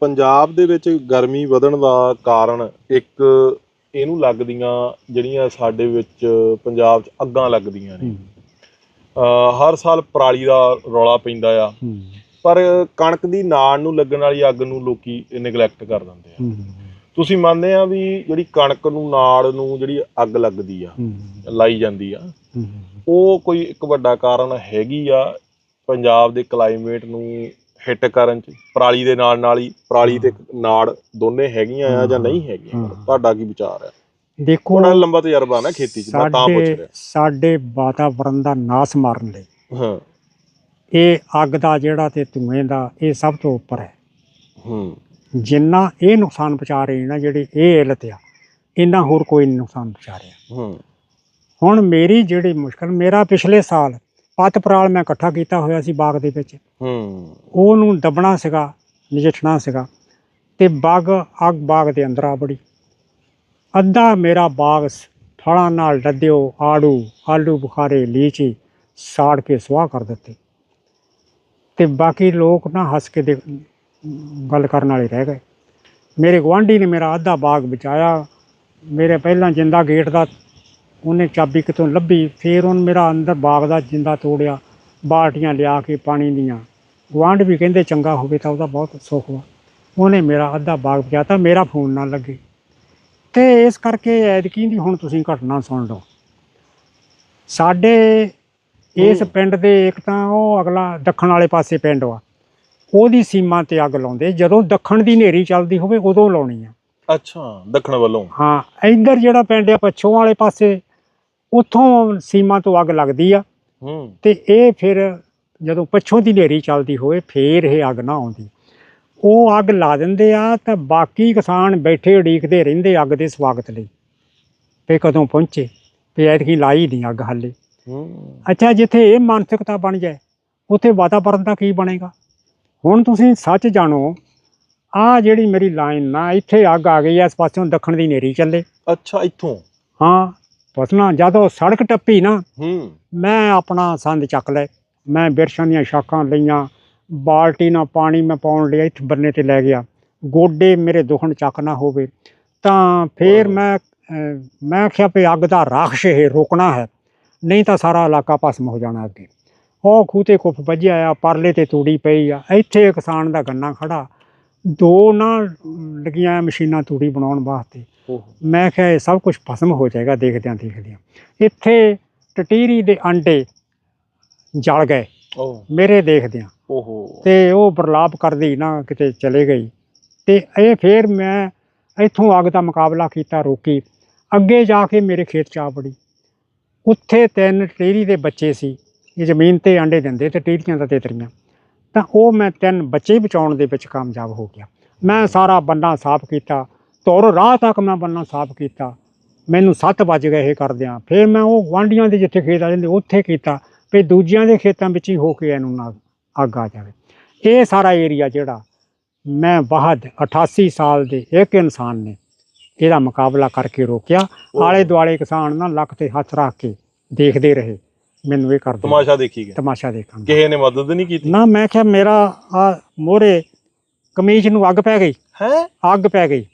ਪੰਜਾਬ ਦੇ ਵਿੱਚ ਗਰਮੀ ਵਧਣ ਦਾ ਕਾਰਨ ਇੱਕ ਇਹਨੂੰ ਲੱਗਦੀਆਂ ਜਿਹੜੀਆਂ ਸਾਡੇ ਵਿੱਚ ਪੰਜਾਬ 'ਚ ਅੱਗਾਂ ਲੱਗਦੀਆਂ ਨੇ। ਹਰ ਸਾਲ ਪਰਾਲੀ ਦਾ ਰੌਲਾ ਪੈਂਦਾ ਆ। ਪਰ ਕਣਕ ਦੀ ਨਾੜ ਨੂੰ ਲੱਗਣ ਵਾਲੀ ਅੱਗ ਨੂੰ ਲੋਕੀ ਨੈਗਲੈਕਟ ਕਰ ਦਿੰਦੇ ਆ। ਤੁਸੀਂ ਮੰਨਦੇ ਆ ਵੀ ਜਿਹੜੀ ਕਣਕ ਨੂੰ ਨਾੜ ਨੂੰ ਜਿਹੜੀ ਅੱਗ ਲੱਗਦੀ ਆ ਲਾਈ ਜਾਂਦੀ ਆ ਉਹ ਕੋਈ ਇੱਕ ਵੱਡਾ ਕਾਰਨ ਹੈਗੀ ਆ ਪੰਜਾਬ ਦੇ ਕਲਾਈਮੇਟ ਨੂੰ ਹਿੱਟ ਕਰਨ ਚ ਪਰਾਲੀ ਦੇ ਨਾਲ ਨਾਲ ਹੀ ਪਰਾਲੀ ਤੇ ਨਾੜ ਦੋਨੇ ਹੈਗੀਆਂ ਆ ਜਾਂ ਨਹੀਂ ਹੈਗੀਆਂ। ਤੁਹਾਡਾ ਕੀ ਵਿਚਾਰ ਹੈ ਦੇਖੋ ਉਹਨਾਂ ਲੰਬਾ ਤਜਰਬਾ ਨਾ ਖੇਤੀ ਚ ਮੈਂ ਤਾਂ ਪੁੱਛ ਰਿਹਾ। ਸਾਡੇ ਵਾਤਾਵਰਣ ਦਾ ਨਾਸ ਮਾਰਨ ਲਈ। ਹਾਂ। ਇਹ ਅੱਗ ਦਾ ਜਿਹੜਾ ਤੇ ਧੂਏ ਦਾ ਇਹ ਸਭ ਤੋਂ ਉੱਪਰ ਹੈ। ਹੂੰ। ਜਿੰਨਾ ਇਹ ਨੁਕਸਾਨ ਪਹੁੰਚਾ ਰਹੇ ਨਾ ਜਿਹੜੀ ਇਹ ਇਲਤ ਆ ਇੰਨਾ ਹੋਰ ਕੋਈ ਨੁਕਸਾਨ ਪਹੁੰਚਾ ਰਿਹਾ। ਹੂੰ। ਹੁਣ ਮੇਰੀ ਜਿਹੜੀ ਮੁਸ਼ਕਲ ਮੇਰਾ ਪਿਛਲੇ ਸਾਲ ਪੱਤ ਪਰਾਲ ਮੈਂ ਇਕੱਠਾ ਕੀਤਾ ਹੋਇਆ ਸੀ ਬਾਗ ਦੇ ਵਿੱਚ। ਹੂੰ। ਉਹਨੂੰ ਦਬਣਾ ਸੀਗਾ ਨਜਿੱਠਣਾ ਸੀਗਾ ਤੇ ਬਾਗ ਅੱਗ ਬਾਗ ਦੇ ਅੰਦਰ ਆ ਬੜੀ ਅੱਧਾ ਮੇਰਾ ਬਾਗ ਫਲਾਂ ਨਾਲ ਲੱਦਿਓ ਆੜੂ ਆਲੂ ਬੁਖਾਰੇ ਲੀਚੀ ਸਾੜ ਕੇ ਸੁਆਹ ਕਰ ਦਿੱਤੇ। ਤੇ ਬਾਕੀ ਲੋਕ ਨਾ ਹੱਸ ਕੇ ਦੇ ਗੱਲ ਕਰਨ ਵਾਲੇ ਰਹਿ ਗਏ। ਮੇਰੇ ਗੁਆਂਢੀ ਨੇ ਮੇਰਾ ਅੱਧਾ ਬਾਗ ਬਚਾਇਆ। ਮੇਰੇ ਪਹਿਲਾਂ ਜਿੰਦਾ ਗੇਟ ਦਾ ਉਹਨੇ ਚਾਬੀ ਕਿਤੋਂ ਲੱਭੀ ਫੇਰ ਉਹਨ ਮੇਰਾ ਅੰਦਰ ਬਾਗ ਦਾ ਜਿੰਦਾ ਤੋੜਿਆ ਬਾਲਟੀਆਂ ਲਿਆ ਕੇ ਪਾਣੀ ਦੀਆਂ। ਗੁਆਂਢ ਵੀ ਕਹਿੰਦੇ ਚੰਗਾ ਹੋਵੇ ਤਾਂ ਉਹਦਾ ਬਹੁਤ ਸੁੱਖ ਵਾ। ਉਹਨੇ ਮੇਰਾ ਅੱਧਾ ਬਾਗ ਬਚਾਤਾ ਮੇਰਾ ਫੋਨ ਨਾ ਲੱਗੇ। ਤੇ ਇਸ ਕਰਕੇ ਐਤਕੀ ਦੀ ਹੁਣ ਤੁਸੀਂ ਘਟਨਾ ਸੁਣ ਲਓ। ਸਾਡੇ ਇਸ। ਪਿੰਡ ਦੇ ਇੱਕ ਤਾਂ ਉਹ ਅਗਲਾ ਦੱਖਣ ਵਾਲੇ ਪਾਸੇ ਪਿੰਡ ਵਾ। ਉਹਦੀ ਸੀਮਾ ਤੇ ਅੱਗ ਲਾਉਂਦੇ। ਜਦੋਂ ਦੱਖਣ ਦੀ ਹਨੇਰੀ ਚੱਲਦੀ ਹੋਵੇ ਉਦੋਂ ਲਾਉਣੀ ਆ। ਅੱਛਾ ਦੱਖਣ ਵੱਲੋਂ। ਹਾਂ ਇੱਧਰ ਜਿਹੜਾ ਪਿੰਡ ਆ ਪੱਛੋਂ ਵਾਲੇ ਪਾਸੇ ਉੱਥੋਂ ਸੀਮਾ ਤੋਂ ਅੱਗ ਲੱਗਦੀ ਆ। ਹੂੰ। ਤੇ ਇਹ ਫਿਰ ਜਦੋਂ ਪੱਛੋਂ ਦੀ ਹਨੇਰੀ ਚੱਲਦੀ ਹੋਵੇ ਫੇਰ ਇਹ ਅੱਗ ਨਾ ਆਉਂਦੀ। ਉਹ ਅੱਗ ਲਾ ਦਿੰਦੇ ਆ ਤਾਂ ਬਾਕੀ ਕਿਸਾਨ ਬੈਠੇ ਉਡੀਕਦੇ ਰਹਿੰਦੇ ਅੱਗ ਦੇ ਸਵਾਗਤ ਲਈ। ਤੇ ਕਦੋਂ ਪਹੁੰਚੇ? ਤੇ ਐਤਕੀ ਲਾਈ ਨਹੀਂ ਅੱਗ ਹਾਲੇ। ਅੱਛਾ ਜਿੱਥੇ ਇਹ ਮਾਨਸਿਕਤਾ ਬਣ ਜਾਏ ਉੱਥੇ ਵਾਤਾਵਰਨ ਦਾ ਕੀ ਬਣੇਗਾ? ਹੁਣ ਤੁਸੀਂ ਸੱਚ ਜਾਣੋ ਆ ਜਿਹੜੀ ਮੇਰੀ ਲਾਈਨ ਨਾ ਇੱਥੇ ਅੱਗ ਆ ਗਈ ਐ ਇਸ ਪਾਸਿਓਂ ਦੱਖਣ ਦੀ ਹਨੇਰੀ ਚੱਲੇ। ਅੱਛਾ ਇੱਥੋਂ? ਹਾਂ। ਪਸਣਾ ਜਦੋਂ ਸੜਕ ਟੱਪੀ ਨਾ ਹੂੰ। ਮੈਂ ਆਪਣਾ ਸੰਦ ਚੱਕ ਲੈ ਮੈਂ ਬਿਰਸ਼ਾਂ ਦੀਆਂ ਸ਼ਾਖਾਂ ਲਈਆਂ ਬਾਲਟੀ ਨਾਲ ਪਾਣੀ ਮੈਂ ਪਾਉਣ ਲਿਆ ਇੱਥੇ ਬੰਨੇ ਤੇ ਲੈ ਗਿਆ। ਗੋਡੇ ਮੇਰੇ ਦੁਖਣ ਚੱਕ ਨਾ ਹੋਵੇ। ਤਾਂ ਫੇਰ। ਮੈਂ ਮੈਂ ਕਿਹਾ ਵੀ ਅੱਗ ਦਾ ਰਾਖਸ਼ ਇਹ ਰੋਕਣਾ ਹੈ ਨਹੀਂ ਤਾਂ ਸਾਰਾ ਇਲਾਕਾ ਭਸਮ ਹੋ ਜਾਣਾ ਅੱਗੇ। ਉਹ ਖੂਹ ਤੇ ਕੁੱਫ ਵੱਜਿਆ ਆ ਪਰਲੇ ਤੇ ਤੂੜੀ ਪਈ ਆ। ਇੱਥੇ ਕਿਸਾਨ ਦਾ ਗੰਨਾ ਖੜਾ ਦੋ ਨਾ ਲੱਗੀਆਂ ਮਸ਼ੀਨਾਂ ਤੂੜੀ ਬਣਾਉਣ ਵਾਸਤੇ। ਮੈਂ ਕਿਹਾ ਇਹ ਸਭ ਕੁਝ ਭਸਮ ਹੋ ਜਾਏਗਾ ਦੇਖਦਿਆਂ ਦੇਖਦਿਆਂ। ਇੱਥੇ ਟਟੀਰੀ ਦੇ ਅੰਡੇ ਜਲ ਗਏ। ਮੇਰੇ ਦੇਖਦਿਆਂ। ਓਹੋ। ਤੇ ਉਹ ਬਰਲਾਪ ਕਰਦੀ ਨਾ ਕਿਤੇ ਚਲੇ ਗਈ। ਤੇ ਇਹ ਫੇਰ ਮੈਂ ਇੱਥੋਂ ਅੱਗ ਦਾ ਮੁਕਾਬਲਾ ਕੀਤਾ ਰੋਕੀ। ਅੱਗੇ ਜਾ ਕੇ ਮੇਰੇ ਖੇਤ ਚ ਆ ਬੜੀ ਉੱਥੇ ਤਿੰਨ ਟੀਰੀ ਦੇ ਬੱਚੇ ਸੀ। ਇਹ ਜ਼ਮੀਨ ਤੇ ਆਂਡੇ ਦਿੰਦੇ ਤੇ ਟੀਰੀਆਂ ਦਾ ਤੇਤਰੀਆਂ ਤਾਂ ਉਹ ਮੈਂ ਤਿੰਨ ਬੱਚੇ ਬਚਾਉਣ ਦੇ ਵਿੱਚ ਕਾਮਯਾਬ ਹੋ ਗਿਆ। ਮੈਂ ਸਾਰਾ ਬੰਨਾ ਸਾਫ਼ ਕੀਤਾ। ਤੁਰ ਰਾਹ ਤੱਕ ਮੈਂ ਬੰਨਾ ਸਾਫ਼ ਕੀਤਾ। ਮੈਨੂੰ 7 ਵੱਜ ਗਏ ਇਹ ਕਰਦਿਆਂ। ਫਿਰ ਮੈਂ ਉਹ ਗੁਆਂਢੀਆਂ ਦੇ ਜਿੱਥੇ ਖੇਤ ਆ ਜਾਂਦੇ ਉੱਥੇ ਕੀਤਾ ਵੀ ਦੂਜਿਆਂ ਦੇ ਖੇਤਾਂ ਵਿੱਚ ਹੀ ਹੋ ਕੇ ਇਹਨੂੰ ਨਾ ਅੱਗ ਆ ਜਾਵੇ। ਇਹ ਸਾਰਾ ਏਰੀਆ ਜਿਹੜਾ ਮੈਂ ਬਾਹਦ 88 ਸਾਲ ਦੇ ਇੱਕ ਇਨਸਾਨ ਨੇ ਇਹਦਾ ਮੁਕਾਬਲਾ ਕਰਕੇ ਰੋਕਿਆ। ਆਲੇ ਦੁਆਲੇ ਕਿਸਾਨ ਨਾ ਲੱਕ ਤੇ ਹੱਥ ਰੱਖ ਕੇ ਦੇਖਦੇ ਰਹੇ। ਮੈਨੂੰ ਇਹ ਕਰਦੇ ਤਮਾਸ਼ਾ ਦੇਖੀ ਗਿਆ ਤਮਾਸ਼ਾ ਦੇਖਣ ਦਾ। ਕਿਸੇ ਨੇ ਮਦਦ ਨਹੀਂ ਕੀਤੀ? ਨਾ ਮੈਂ ਕਿਹਾ ਮੇਰਾ ਆ ਮੋਰੇ ਕਮੀਜ਼ ਨੂੰ ਅੱਗ ਪੈ ਗਈ। ਹੈ? ਅੱਗ ਪੈ ਗਈ।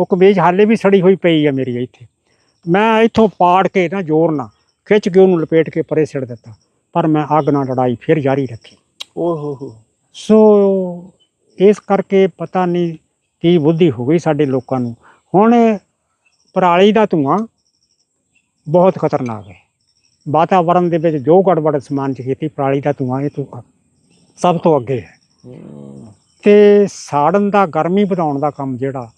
ਉਹ ਕਮੀਜ਼ ਹਾਲੇ ਵੀ ਸੜੀ ਹੋਈ ਪਈ ਆ ਮੇਰੀ ਇੱਥੇ। ਮੈਂ ਇੱਥੋਂ ਪਾੜ ਕੇ ਨਾ ਜ਼ੋਰ ਨਾਲ ਖਿੱਚ ਕੇ ਉਹਨੂੰ ਲਪੇਟ ਕੇ ਪਰੇ ਸਿੱਟ ਦਿੱਤਾ। ਪਰ ਮੈਂ ਅੱਗ ਨਾਲ ਲੜਾਈ ਫਿਰ ਜਾਰੀ ਰੱਖੀ। ਓਹੋ ਹੋ। ਸੋ ਇਸ ਕਰਕੇ ਪਤਾ ਨਹੀਂ ਕੀ ਬੁੱਧੀ ਹੋ ਗਈ ਸਾਡੇ ਲੋਕਾਂ ਨੂੰ। ਹੁਣ ਪਰਾਲੀ ਦਾ ਧੂਆਂ ਬਹੁਤ ਖਤਰਨਾਕ ਹੈ। ਵਾਤਾਵਰਣ ਦੇ ਵਿੱਚ ਜੋ ਗੜਬੜ ਸਮਾਨ ਚ ਕੀਤੀ ਪਰਾਲੀ ਦਾ ਧੂਆਂ ਇਹ ਤੋਂ ਸਭ ਤੋਂ ਅੱਗੇ ਹੈ। ਤੇ ਸਾੜਨ ਦਾ ਗਰਮੀ ਵਧਾਉਣ ਦਾ ਕੰਮ ਜਿਹੜਾ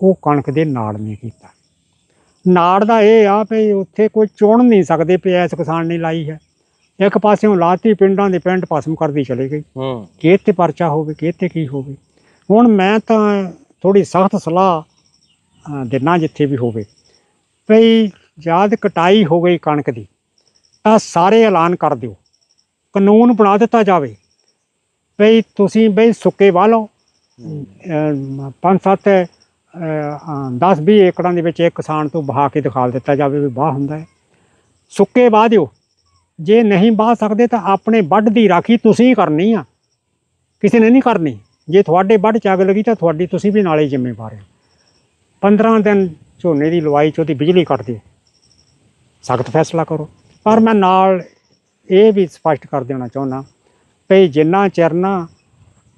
ਉਹ ਕਣਕ ਦੇ ਨਾੜ ਨੇ ਕੀਤਾ। ਨਾੜ ਦਾ ਇਹ ਆ ਵੀ ਉੱਥੇ ਕੋਈ ਚੁਣ ਨਹੀਂ ਸਕਦੇ ਵੀ ਐਸ ਕਿਸਾਨ ਨੇ ਲਾਈ ਹੈ। ਇੱਕ ਪਾਸਿਓਂ ਲਾਤੀ ਪਿੰਡਾਂ ਦੇ ਪਿੰਡ ਭਸਮ ਕਰਦੀ ਚਲੇ ਗਈ। ਹੂੰ। ਕਿ ਇੱਥੇ ਪਰਚਾ ਹੋਵੇ ਕਿ ਇੱਥੇ ਕੀ ਹੋਵੇ। ਹੁਣ ਮੈਂ ਤਾਂ ਥੋੜੀ ਸਖਤ ਸਲਾਹ ਦਿਨਾ ਜਿੱਥੇ ਵੀ ਹੋਵੇ। ਭਈ ਜਦ ਕਟਾਈ ਹੋ ਗਈ ਕਣਕ ਦੀ। ਤਾਂ ਸਾਰੇ ਐਲਾਨ ਕਰ ਦਿਓ। ਕਾਨੂੰਨ ਬਣਾ ਦਿੱਤਾ ਜਾਵੇ। ਭਈ ਤੁਸੀਂ ਬਈ ਸੁੱਕੇ ਵਾਹ ਲਓ। ਪੰਜ ਸੱਤ 10 20 ਏਕੜਾਂ ਦੇ ਵਿੱਚ ਇੱਕ ਕਿਸਾਨ ਤੋਂ ਬਹਾ ਕੇ ਦਿਖਾ ਦਿੱਤਾ ਜਾਵੇ ਵੀ ਬਾਹ ਹੁੰਦਾ ਹੈ। ਸੁੱਕੇ ਵਾਹ ਦਿਓ। ਜੇ ਨਹੀਂ ਬਾਹ ਸਕਦੇ ਤਾਂ ਆਪਣੇ ਵੱਢ ਦੀ ਰਾਖੀ ਤੁਸੀਂ ਕਰਨੀ ਆ। ਕਿਸੇ ਨੇ ਨਹੀਂ ਕਰਨੀ। ਜੇ ਤੁਹਾਡੇ ਵੱਢ ਚ ਅੱਗ ਲੱਗੀ ਤਾਂ ਤੁਹਾਡੀ ਤੁਸੀਂ ਵੀ ਨਾਲੇ ਜ਼ਿੰਮੇਵਾਰ ਹੋ 15 ਦਿਨ ਝੋਨੇ ਦੀ ਲਵਾਈ ਚ ਉਹਦੀ ਬਿਜਲੀ ਕੱਟ ਦਿਓ। ਸਖਤ ਫੈਸਲਾ ਕਰੋ। ਪਰ ਮੈਂ ਨਾਲ ਇਹ ਵੀ ਸਪਸ਼ਟ ਕਰ ਦੇਣਾ ਚਾਹੁੰਦਾ ਵੀ ਜਿੰਨਾ ਚਿਰ ਨਾ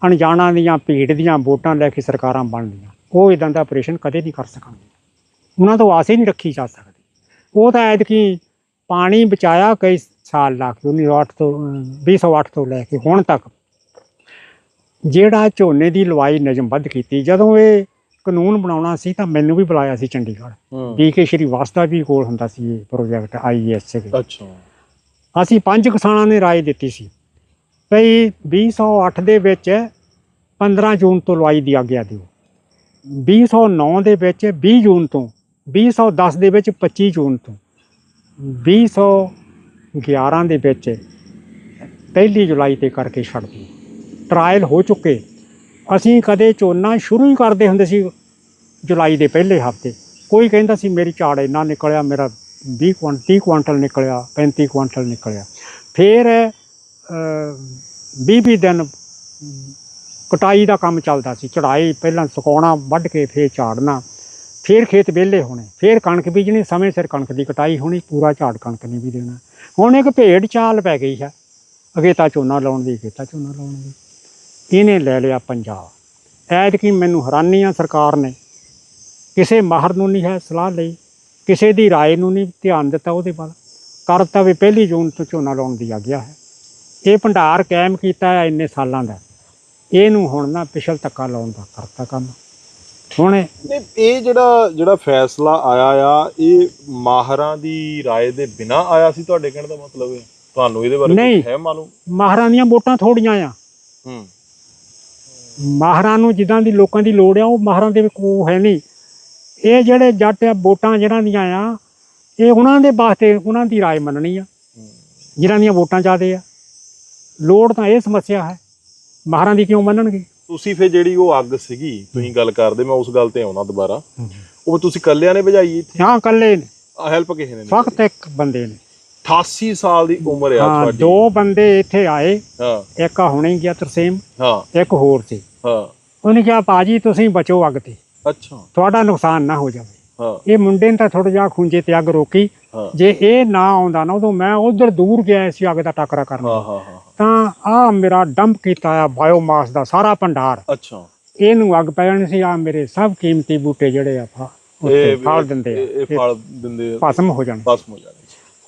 ਅਣਜਾਣਾ ਦੀਆਂ ਭੀੜ ਦੀਆਂ ਵੋਟਾਂ ਲੈ ਕੇ ਸਰਕਾਰਾਂ ਬਣਦੀਆਂ ਉਹ ਇਦਾਂ ਦਾ ਆਪਰੇਸ਼ਨ ਕਦੇ ਨਹੀਂ ਕਰ ਸਕਣਗੇ ਉਹਨਾਂ ਤੋਂ ਆਸ ਹੀ ਨਹੀਂ ਰੱਖੀ ਜਾ ਸਕਦੀ। ਉਹ ਤਾਂ ਐਤਕੀ ਪਾਣੀ ਬਚਾਇਆ ਕਈ ਸਾਲ ਲਾ ਕੇ 1908 ਤੋਂ ਅਹ, 2008 ਤੋਂ ਲੈ ਕੇ ਹੁਣ ਤੱਕ। ਜਿਹੜਾ ਝੋਨੇ ਦੀ ਲਵਾਈ ਨਿਯਮਬੱਧ ਕੀਤੀ ਜਦੋਂ ਇਹ ਕਾਨੂੰਨ ਬਣਾਉਣਾ ਸੀ ਤਾਂ ਮੈਨੂੰ ਵੀ ਬੁਲਾਇਆ ਸੀ ਚੰਡੀਗੜ੍ਹ। ਹੂੰ। ਸ਼੍ਰੀ ਵਾਸਤਾ ਵੀ ਕੋਲ ਹੁੰਦਾ ਸੀ ਇਹ ਪ੍ਰੋਜੈਕਟ ਆਈਐਸ ਦੇ ਅੱਛਾ। ਅਸੀਂ ਪੰਜ ਕਿਸਾਨਾਂ ਨੇ ਰਾਏ ਦਿੱਤੀ ਸੀ ਭਈ 2008 ਦੇ ਵਿੱਚ 15 ਜੂਨ ਤੋਂ ਲਵਾਈ ਦੀ ਆਗਿਆ ਦਿਓ। 2009 ਦੇ ਵਿੱਚ 20 ਜੂਨ ਤੋਂ 2010 ਦੇ ਵਿੱਚ 25 ਜੂਨ ਤੋਂ 2011 ਦੇ ਵਿੱਚ ਪਹਿਲੀ ਜੁਲਾਈ ਤੇ ਕਰਕੇ ਛੱਡ ਦਿਓ। ਟ੍ਰਾਇਲ ਹੋ ਚੁੱਕੇ। ਅਸੀਂ ਕਦੇ ਝੋਨਾ ਸ਼ੁਰੂ ਹੀ ਕਰਦੇ ਹੁੰਦੇ ਸੀ ਜੁਲਾਈ ਦੇ ਪਹਿਲੇ ਹਫ਼ਤੇ। ਕੋਈ ਕਹਿੰਦਾ ਸੀ ਮੇਰੀ ਝਾੜ ਇੰਨਾ ਨਿਕਲਿਆ, ਮੇਰਾ 20 ਕੁਇੰਟਲ 30 ਕੁਇੰਟਲ ਨਿਕਲਿਆ 35 ਕੁਇੰਟਲ ਨਿਕਲਿਆ। ਫਿਰ 20 ਦਿਨ ਕਟਾਈ ਦਾ ਕੰਮ ਚੱਲਦਾ ਸੀ। ਚੜਾਈ ਪਹਿਲਾਂ ਸੁਕਾਉਣਾ, ਵੱਢ ਕੇ ਫਿਰ ਝਾੜਨਾ। ਫਿਰ ਖੇਤ ਵਿਹਲੇ ਹੋਣੇ। ਫਿਰ ਕਣਕ ਬੀਜਣੀ, ਸਮੇਂ ਸਿਰ ਕਣਕ ਦੀ ਕਟਾਈ ਹੋਣੀ, ਪੂਰਾ ਝਾੜ ਕਣਕ ਨੇ ਵੀ ਦੇਣਾ ਹੁਣ ਇੱਕ ਭੇਡ ਚਾਲ ਪੈ ਗਈ ਹੈ। ਅਗੇਤਾ ਝੋਨਾ ਲਾਉਣ ਦੀ, ਅਗੇਤਾ ਝੋਨਾ ਲਾਉਣ ਦੀ। ਇਹਨੇ ਲੈ ਲਿਆ ਪੰਜਾਬ ਐਤਕੀ ਮੈਨੂੰ ਹੈਰਾਨੀ ਆ ਸਰਕਾਰ ਨੇ ਕਿਸੇ ਮਾਹਰ ਨੂੰ ਨਹੀਂ ਹੈ ਸਲਾਹ ਲਈ ਕਿਸੇ ਦੀ رائے ਨੂੰ ਨਹੀਂ ਧਿਆਨ ਦਿੱਤਾ ਉਹਦੇ ਵੱਲ ਕਰਤਾ ਵੀ ਪਹਿਲੀ ਜੂਨ ਤੋਂ ਝੋਨਾ ਲਾਉਣ ਦੀ ਆਗਿਆ ਹੈ ਇਹ ਭੰਡਾਰ ਕਾਇਮ ਕੀਤਾ ਹੈ ਇੰਨੇ ਸਾਲਾਂ ਦਾ ਇਹਨੂੰ ਹੁਣ ਨਾ ਪਿਛਲ ਤੱਕਾ ਲਾਉਣ ਦਾ ਕਰਤਾ ਕੰਮ ਹੁਣ ਇਹ- ਨਹੀਂ ਇਹ ਜਿਹੜਾ ਜਿਹੜਾ ਫੈਸਲਾ ਆਇਆ ਆ ਇਹ ਮਾਹਰਾਂ ਦੀ رائے ਦੇ ਬਿਨਾ ਆਇਆ ਸੀ ਤੁਹਾਡੇ ਕਹਿਣ ਦਾ ਮਤਲਬ ਹੈ ਤੁਹਾਨੂੰ ਇਹਦੇ ਬਾਰੇ ਨਹੀਂ। ਕੁਝ ਹੈ ਮਾਲੂਮ ਮਾਹਰਾਂ ਦੀਆਂ ਵੋਟਾਂ ਥੋੜੀਆਂ ਆ ਹੂੰ ਮਾਹਰਾਂ ਨੂੰ ਜਿੱਦਾਂ ਦੀ ਲੋਕਾਂ ਦੀ ਲੋੜ ਆ ਉਹ ਮਾਹਰਾਂ ਦੇ ਕੋਲ ਹੈ ਨਹੀਂ। ਇਹ ਜਿਹੜੇ ਜੱਟ ਆ ਵੋਟਾਂ ਜਿਹੜਾਂ ਦੀਆਂ ਆ ਇਹ ਉਹਨਾਂ ਦੇ ਵਾਸਤੇ ਉਹਨਾਂ ਦੀ ਰਾਏ ਮੰਨਣੀ ਆ ਜਿਨ੍ਹਾਂ ਦੀਆਂ ਵੋਟਾਂ ਜ਼ਿਆਦੇ ਆ। ਲੋੜ ਤਾਂ ਇਹ ਸਮੱਸਿਆ ਹੈ ਮਾਹਰਾਂ ਦੀ ਕਿਉਂ ਮੰਨਣਗੇ? ਤੁਸੀਂ ਫਿਰ ਜਿਹੜੀ ਉਹ ਅੱਗ ਸੀਗੀ ਤੁਸੀਂ ਗੱਲ ਕਰਦੇ ਮੈਂ ਉਸ ਗੱਲ ਤੇ ਆਉਣਾ ਦੁਬਾਰਾ। ਉਹ ਤੁਸੀਂ ਕੱਲਿਆਂ ਨੇ ਭਜਾਈ ਇੱਥੇ? ਹਾਂ ਕੱਲੇ ਨੇ। ਹੈਲਪ ਕਿਸੇ ਨੇ ਨਹੀਂ ਫਕਤ ਇੱਕ ਬੰਦੇ ਨੇ। 88 ਸਾਲ ਦੀ ਉਮਰ ਆ ਹਾਂ ਤੁਹਾਡੀ। ਦੋ ਬੰਦੇ ਇੱਥੇ ਆਏ। ਹਾਂ। ਇੱਕ ਆ ਹੁਣੇ ਗਿਆ ਤਰਸੇਮ ਹਾਂ। ਇੱਕ ਹੋਰ ਸੀ। ਹਾਂ। ਉਹਨੇ ਕਿਹਾ ਬਾਜੀ ਤੁਸੀਂ ਬਚੋ ਅੱਗ ਤੇ। ਅੱਛਾ। ਤੁਹਾਡਾ ਨੁਕਸਾਨ ਨਾ ਹੋ ਜਾਵੇ। ਹਾਂ। ਇਹ ਮੁੰਡੇ ਨੇ ਤਾਂ ਥੋੜਾ ਜਿਹਾ ਖੁੰਝੇ ਤੇ ਅੱਗ ਰੋਕੀ। ਜੇ ਇਹ ਨਾ ਆਉਂਦਾ ਨਾ ਉਦੋਂ ਮੈਂ ਉਧਰ ਦੂਰ ਗਿਆ ਸੀ ਅੱਗ ਦਾ ਟੱਕਰਾ ਕਰਨ। ਹਾਂ ਹਾਂ ਹਾਂ। ਤਾਂ ਆ ਮੇਰਾ ਡੰਪ ਕੀਤਾ ਆ ਬਾਇਓਮਾਸ ਦਾ ਸਾਰਾ ਭੰਡਾਰ। ਅੱਛਾ। ਇਹਨੂੰ ਅੱਗ ਪੈ ਜਾਣੀ ਸੀ। ਆ ਮੇਰੇ ਸਭ ਕੀਮਤੀ ਬੂਟੇ ਜਿਹੜੇ ਆ ਫ- ਉੱਤੇ ਇਹ ਫਲ ਦਿੰਦੇ ਇਹ- ਇਹ ਆ ਫਲ ਦਿੰਦੇ ਆ। ਭਸਮ ਹੋ ਜਾਣੇ। ਭਸਮ ਹੋ ਜਾਣੇ।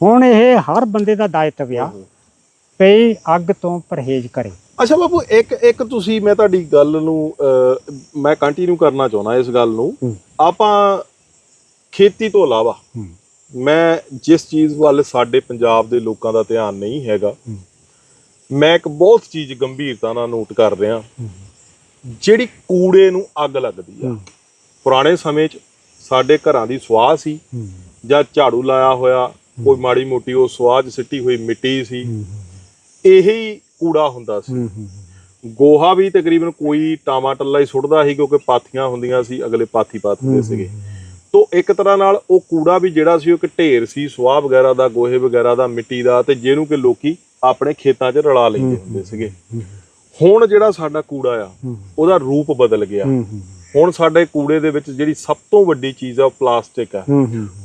ਹੁਣ ਇਹ ਹਰ ਬੰਦੇ ਦਾ ਦਾਇਤਵ ਆ। ਪਈ ਅੱਗ ਤੋਂ ਪਰਹੇਜ਼ ਕਰੇ ਅੱਛਾ ਬਾਪੂ ਇੱਕ ਇੱਕ ਤੁਸੀਂ ਮੈਂ ਤੁਹਾਡੀ ਗੱਲ ਨੂੰ ਮੈਂ ਕੰਟੀਨਿਊ ਕਰਨਾ ਚਾਹੁੰਦਾ ਇਸ ਗੱਲ ਨੂੰ। ਆਪਾਂ ਖੇਤੀ ਤੋਂ ਇਲਾਵਾ। ਮੈਂ ਜਿਸ ਚੀਜ਼ ਵੱਲ ਸਾਡੇ ਪੰਜਾਬ ਦੇ ਲੋਕਾਂ ਦਾ ਧਿਆਨ ਨਹੀਂ ਹੈਗਾ। ਮੈਂ ਇੱਕ ਬਹੁਤ ਚੀਜ਼ ਗੰਭੀਰਤਾ ਨਾਲ ਨੋਟ ਕਰ ਰਿਹਾ ਜਿਹੜੀ ਕੂੜੇ ਨੂੰ ਅੱਗ ਲੱਗਦੀ ਆ। ਪੁਰਾਣੇ ਸਮੇਂ 'ਚ ਸਾਡੇ ਘਰਾਂ ਦੀ ਸਵਾਹ ਸੀ ਜਾਂ ਝਾੜੂ ਲਾਇਆ ਹੋਇਆ ਕੋਈ ਮਾੜੀ ਮੋਟੀ ਉਹ ਸਵਾਹ 'ਚ ਸਿੱਟੀ ਹੋਈ ਮਿੱਟੀ ਸੀ। ਇਹੀ ਕੂੜਾ ਹੁੰਦਾ ਸੀ। ਗੋਹਾ ਵੀ ਤਕਰੀਬਨ ਕੋਈ ਟਾਮਾ ਟੱਲਾ ਹੀ ਸੁੱਟਦਾ ਸੀ ਕਿਉਂਕਿ ਪਾਥੀਆਂ ਹੁੰਦੀਆਂ ਸੀ ਅਗਲੇ ਪਾਥੀ ਪਾਥਦੇ ਸੀਗੇ। ਤੋ ਇੱਕ ਤਰ੍ਹਾਂ ਨਾਲ ਉਹ ਕੂੜਾ ਵੀ ਜਿਹੜਾ ਸੀ ਉਹ ਇੱਕ ਢੇਰ ਸੀ ਸਵਾਹ ਵਗੈਰਾ ਦਾ ਗੋਹੇ ਵਗੈਰਾ ਦਾ ਮਿੱਟੀ ਦਾ ਤੇ ਜਿਹਨੂੰ ਕਿ ਲੋਕੀ ਆਪਣੇ ਖੇਤਾਂ 'ਚ ਰਲਾ ਲੈਂਦੇ ਹੁੰਦੇ ਸੀਗੇ। ਹੁਣ ਜਿਹੜਾ ਸਾਡਾ ਕੂੜਾ ਆ ਉਹਦਾ ਰੂਪ ਬਦਲ ਗਿਆ। ਹੁਣ ਸਾਡੇ ਕੂੜੇ ਦੇ ਵਿੱਚ ਜਿਹੜੀ ਸਭ ਤੋਂ ਵੱਡੀ ਚੀਜ਼ ਆ ਉਹ ਪਲਾਸਟਿਕ ਆ।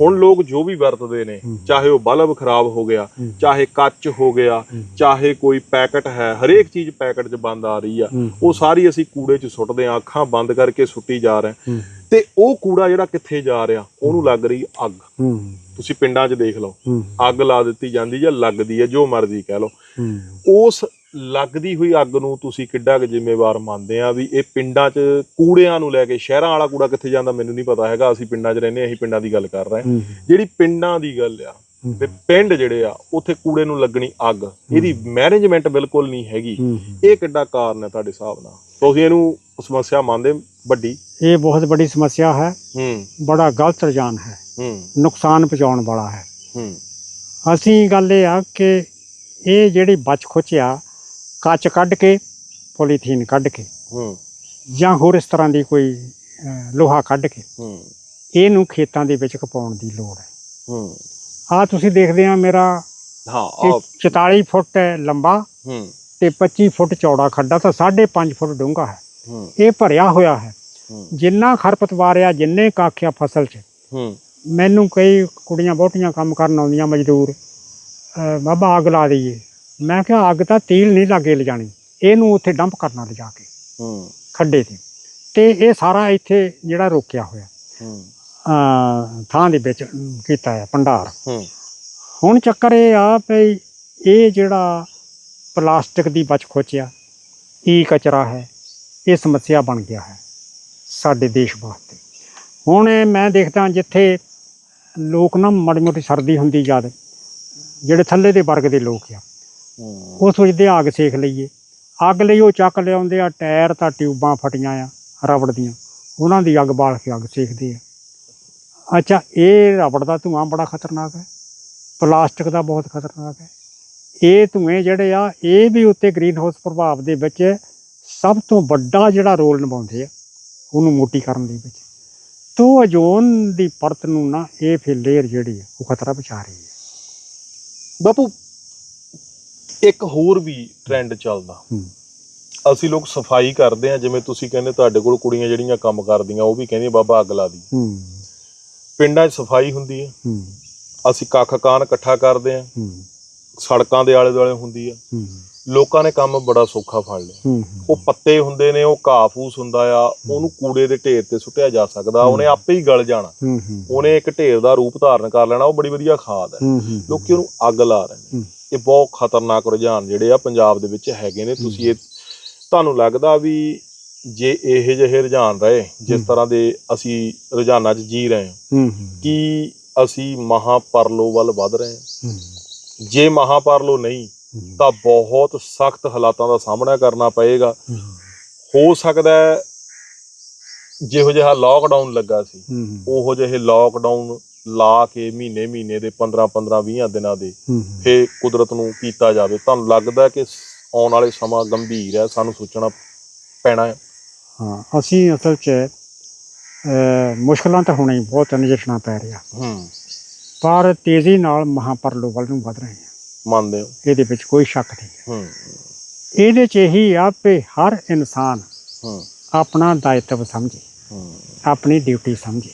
ਹੁਣ ਲੋਕ ਜੋ ਵੀ ਵਰਤਦੇ ਨੇ ਚਾਹੇ ਉਹ ਬਲਬ ਖਰਾਬ ਹੋ ਗਿਆ ਚਾਹੇ ਕੱਚ ਹੋ ਗਿਆ ਚਾਹੇ ਕੋਈ ਪੈਕਟ ਹੈ ਹਰੇਕ ਚੀਜ਼ ਪੈਕਟ 'ਚ ਬੰਦ ਆ ਰਹੀ ਆ। ਉਹ ਸਾਰੀ ਅਸੀਂ ਕੂੜੇ 'ਚ ਸੁੱਟਦੇ ਆ ਅੱਖਾਂ ਬੰਦ ਕਰਕੇ ਸੁੱਟੀ ਜਾ ਰਹੇ। ਤੇ ਉਹ ਕੂੜਾ ਜਿਹੜਾ ਕਿੱਥੇ ਜਾ ਰਿਹਾ ਉਹਨੂੰ ਲੱਗ ਰਹੀ ਅੱਗ। ਤੁਸੀਂ ਪਿੰਡਾਂ 'ਚ ਦੇਖ ਲਓ ਅੱਗ ਲਾ ਦਿੱਤੀ ਜਾਂਦੀ ਜਾਂ ਲੱਗਦੀ ਹੈ ਜੋ ਮਰਜ਼ੀ ਕਹਿ ਲਓ। ਉਸ ਲੱਗਦੀ ਹੋਈ ਅੱਗ ਨੂੰ ਤੁਸੀਂ ਕਿੱਡਾ ਕੁ ਜ਼ਿੰਮੇਵਾਰ ਮੰਨਦੇ ਆ ਵੀ ਇਹ ਪਿੰਡਾਂ 'ਚ ਕੂੜਿਆਂ ਨੂੰ ਲੈ ਕੇ ਸ਼ਹਿਰਾਂ ਵਾਲਾ ਕੂੜਾ ਕਿੱਥੇ ਜਾਂਦਾ ਮੈਨੂੰ ਨਹੀਂ ਪਤਾ ਹੈਗਾ ਅਸੀਂ ਪਿੰਡਾਂ 'ਚ ਰਹਿੰਦੇ ਅਸੀਂ ਪਿੰਡਾਂ ਦੀ ਗੱਲ ਕਰ ਰਹੇ ਹਾਂ। ਜਿਹੜੀ ਪਿੰਡਾਂ ਦੀ ਗੱਲ ਆ ਤੇ ਪਿੰਡ ਜਿਹੜੇ ਆ ਉੱਥੇ ਕੂੜੇ ਨੂੰ ਲੱਗਣੀ ਅੱਗ ਇਹਦੀ ਮੈਨੇਜਮੈਂਟ ਬਿਲਕੁਲ ਨਹੀਂ ਹੈਗੀ। ਇਹ ਕਿੱਡਾ ਕਾਰਨ ਹੈ ਤੁਹਾਡੇ ਹਿਸਾਬ ਨਾਲ? ਤੁਸੀਂ ਇਹਨੂੰ ਸਮੱਸਿਆ ਮੰਨਦੇ ਵੱਡੀ? ਇਹ ਬਹੁਤ ਬੜੀ ਸਮੱਸਿਆ ਹੈ। ਹੂੰ। ਬੜਾ ਗਲਤ ਰੁਝਾਨ ਹੈ। ਹੂੰ। ਨੁਕਸਾਨ ਪਹੁੰਚਾਉਣ ਵਾਲਾ ਹੈ। ਹੂੰ। ਅਸੀਂ ਗੱਲ ਇਹ ਆ ਕਿ ਇਹ ਜਿਹੜੀ ਬਚ ਖੁਚਿਆ ਕੱਚ ਕੱਢ ਕੇ ਪੋਲੀਥੀਨ ਕੱਢ ਕੇ ਹੂੰ। ਜਾਂ ਹੋਰ ਇਸ ਤਰ੍ਹਾਂ ਦੀ ਕੋਈ ਅਹ, ਲੋਹਾ ਕੱਢ ਕੇ ਹੂੰ। ਇਹਨੂੰ ਖੇਤਾਂ ਦੇ ਵਿੱਚ ਕਪਾਉਣ ਦੀ ਲੋੜ ਹੈ। ਹੂੰ। ਆ ਤੁਸੀਂ ਦੇਖਦੇ ਆ ਮੇਰਾ ਹਾਂ ਇਹ ਆ 44 ਫੁੱਟ ਹੈ ਲੰਬਾ ਹੂੰ। ਤੇ 25 ਫੁੱਟ ਚੌੜਾ ਖੱਡਾ ਤਾਂ 5.5 ਫੁੱਟ ਡੂੰਘਾ ਹੈ। ਹੂੰ। ਇਹ ਭਰਿਆ ਹੋਇਆ ਹੈ। ਹੂੰ। ਜਿੰਨਾ ਖਰਪਤਵਾਰ ਆ ਜਿੰਨੇ ਕਾਖਿਆ ਫਸਲ 'ਚ ਹੂੰ। ਮੈਨੂੰ ਕਈ ਕੁੜੀਆਂ ਬਹੁਤੀਆਂ ਕੰਮ ਕਰਨ ਆਉਂਦੀਆਂ ਮਜ਼ਦੂਰ ਅਹ ਬਾਬਾ ਅੱਗ ਲਾ ਦਈਏ। ਮੈਂ ਕਿਹਾ ਅੱਗ ਤਾਂ ਤੀਲ ਨਹੀਂ ਲਾਗੇ ਲਿਜਾਣੀ। ਇਹਨੂੰ ਉੱਥੇ ਡੰਪ ਕਰਨਾ ਲਿਜਾ ਕੇ ਹੂੰ। ਖੱਡੇ ਤੇ। ਤੇ ਇਹ ਸਾਰਾ ਇੱਥੇ ਜਿਹੜਾ ਰੋਕਿਆ ਹੋਇਆ। ਹੂੰ। ਅਹ ਥਾਂ ਦੇ ਵਿੱਚ ਕੀਤਾ ਹੈ ਭੰਡਾਰ। ਹੂੰ। ਹੁਣ ਚੱਕਰ ਇਹ ਆ ਵੀ ਇਹ ਜਿਹੜਾ ਪਲਾਸਟਿਕ ਦੀ ਬਚ ਖੋਚਿਆ ਈ ਕਚਰਾ ਹੈ ਇਹ ਸਮੱਸਿਆ ਬਣ ਗਿਆ ਹੈ ਸਾਡੇ ਦੇਸ਼ ਵਾਸਤੇ। ਹੁਣ ਮੈਂ ਦੇਖਦਾ ਜਿੱਥੇ ਲੋਕ ਨਾ ਮਾੜੀ ਮੋਟੀ ਸਰਦੀ ਹੁੰਦੀ ਜਦ ਜਿਹੜੇ ਥੱਲੇ ਦੇ ਵਰਗ ਦੇ ਲੋਕ ਆ ਉਹ ਸੋਚਦੇ ਆ ਅੱਗ ਸੇਕ ਲਈਏ। ਅੱਗ ਲਈ ਉਹ ਚੱਕ ਲਿਆਉਂਦੇ ਆ ਟਾਇਰ ਤਾਂ ਟਿਊਬਾਂ ਫਟੀਆਂ ਆ ਰਬੜ ਦੀਆਂ। ਉਹਨਾਂ ਦੀ ਅੱਗ ਬਾਲ ਕੇ ਅੱਗ ਸੇਕਦੇ ਆ। ਅੱਛਾ ਇਹ ਰਬੜ ਦਾ ਧੂਆਂ ਬੜਾ ਖਤਰਨਾਕ ਹੈ। ਪਲਾਸਟਿਕ ਦਾ ਬਹੁਤ ਖਤਰਨਾਕ ਹੈ। ਇਹ ਧੂਏ ਜਿਹੜੇ ਆ ਇਹ ਵੀ ਉੱਤੇ ਗ੍ਰੀਨ ਹਾਊਸ ਪ੍ਰਭਾਵ ਦੇ ਵਿੱਚ ਸਭ ਤੋਂ ਵੱਡਾ ਜਿਹੜਾ ਰੋਲ ਨਿਭਾਉਂਦੇ ਆ ਉਹਨੂੰ ਮੋਟੀ ਕਰਨ ਦੇ ਵਿੱਚ। ਤੋ ਓਜ਼ੋਨ ਦੀ ਪਰਤ ਨੂੰ ਨਾ ਇਹ ਫਿਰ ਲੇਅਰ ਜਿਹੜੀ ਆ ਉਹ ਖਤਰਾ ਪਹੁੰਚਾ ਰਹੀ ਹੈ। ਬਾਪੂ ਇੱਕ ਹੋਰ ਵੀ ਟ੍ਰੈਂਡ ਚੱਲਦਾ। ਅਸੀਂ ਲੋਕ ਸਫ਼ਾਈ ਕਰਦੇ ਆ ਜਿਵੇਂ ਤੁਸੀਂ ਕਹਿੰਦੇ ਤੁਹਾਡੇ ਕੋਲ ਕੁੜੀਆਂ ਜਿਹੜੀਆਂ ਕੰਮ ਕਰਦੀਆਂ ਉਹ ਵੀ ਕਹਿੰਦੀਆਂ ਬਾਬਾ ਅੱਗ ਲਾ ਦੀ। ਪਿੰਡਾਂ 'ਚ ਸਫ਼ਾਈ ਹੁੰਦੀ ਹੈ। ਅਸੀਂ ਕੱਖ ਕਾਨ ਇਕੱਠਾ ਕਰਦੇ ਆ ਸੜਕਾਂ ਦੇ ਆਲੇ ਦੁਆਲੇ ਹੁੰਦੀ ਆ। ਲੋਕਾਂ ਨੇ ਕੰਮ ਬੜਾ ਸੌਖਾ ਫੜ ਲਿਆ। ਹੂੰ ਉਹ ਪੱਤੇ ਹੁੰਦੇ ਨੇ ਉਹ ਘਾਹ ਫੂਸ ਹੁੰਦਾ ਆ ਉਹਨੂੰ ਕੂੜੇ ਦੇ ਢੇਰ ਤੇ ਸੁੱਟਿਆ ਜਾ ਸਕਦਾ ਉਹਨੇ ਆਪੇ ਹੀ ਗਲ ਜਾਣਾ। ਹੂੰ ਹੂੰ। ਉਹਨੇ ਇੱਕ ਢੇਰ ਦਾ ਰੂਪ ਧਾਰਨ ਕਰ ਲੈਣਾ ਉਹ ਬੜੀ ਵਧੀਆ ਖਾਦ ਹੈ। ਹੂੰ ਹੂੰ ਲੋਕੀ ਉਹਨੂੰ ਅੱਗ ਲਾ ਰਹੇ ਨੇ। ਇਹ ਬਹੁਤ ਖਤਰਨਾਕ ਰੁਝਾਨ ਜਿਹੜੇ ਆ ਪੰਜਾਬ ਦੇ ਵਿੱਚ ਹੈਗੇ ਨੇ। ਤੁਸੀਂ ਇਹ ਤੁਹਾਨੂੰ ਲੱਗਦਾ ਵੀ ਜੇ ਇਹ ਜਿਹੇ ਰੁਝਾਨ ਰਹੇ ਜਿਸ ਤਰ੍ਹਾਂ ਦੇ ਅਸੀਂ ਰੁਝਾਨਾਂ 'ਚ ਜੀ ਰਹੇ ਹਾਂ ਹੂੰ ਹੂੰ। ਕੀ ਅਸੀਂ ਮਹਾਪਰਲੋ ਵੱਲ ਵੱਧ ਰਹੇ ਹੂੰ। ਜੇ ਮਹਾਪਰਲੋ ਨਹੀਂ ਤਾਂ ਬਹੁਤ ਸਖਤ ਹਾਲਾਤਾਂ ਦਾ ਸਾਹਮਣਾ ਕਰਨਾ ਪਏਗਾ। ਹੋ। ਸਕਦਾ ਹੈ ਜਿਹੋ ਜਿਹਾ ਲਾਕਡਾਊਨ ਲੱਗਾ ਸੀ ਉਹੋ ਜਿਹੇ ਲਾਕਡਾਊਨ ਲਾ ਕੇ ਮਹੀਨੇ ਮਹੀਨੇ ਦੇ 15 15 20 ਦਿਨਾਂ ਦੇ ਫੇ ਕੁਦਰਤ ਨੂੰ ਕੀਤਾ ਜਾਵੇ। ਤੁਹਾਨੂੰ ਲੱਗਦਾ ਕਿ ਆਉਣ ਵਾਲੇ ਸਮਾਂ ਗੰਭੀਰ ਹੈ ਸਾਨੂੰ ਸੋਚਣਾ ਪੈਣਾ ਹੈ? ਹਾਂ ਅਸੀਂ ਅਸਲ 'ਚ ਮੁਸ਼ਕਲਾਂ ਤਾਂ ਹੋਣੀ ਬਹੁਤ ਨਜਿੱਠਣਾ ਪੈ ਰਿਹਾ। ਹੂੰ। ਪਰ ਤੇਜ਼ੀ ਨਾਲ ਮਹਾਪਰਲੋ ਵੱਲ ਨੂੰ ਵਧ ਰਹੇ ਹਾਂ। ਮੰਨਦੇ ਹੋ? ਇਹਦੇ ਵਿੱਚ ਕੋਈ ਸ਼ੱਕ ਨਹੀਂ। ਹੂੰ। ਇਹਦੇ 'ਚ ਇਹੀ ਆ ਵੀ ਹਰ ਇਨਸਾਨ ਹੂੰ। ਆਪਣਾ ਦਾਇਤਵ ਸਮਝੇ ਹੂੰ। ਆਪਣੀ ਡਿਊਟੀ ਸਮਝੇ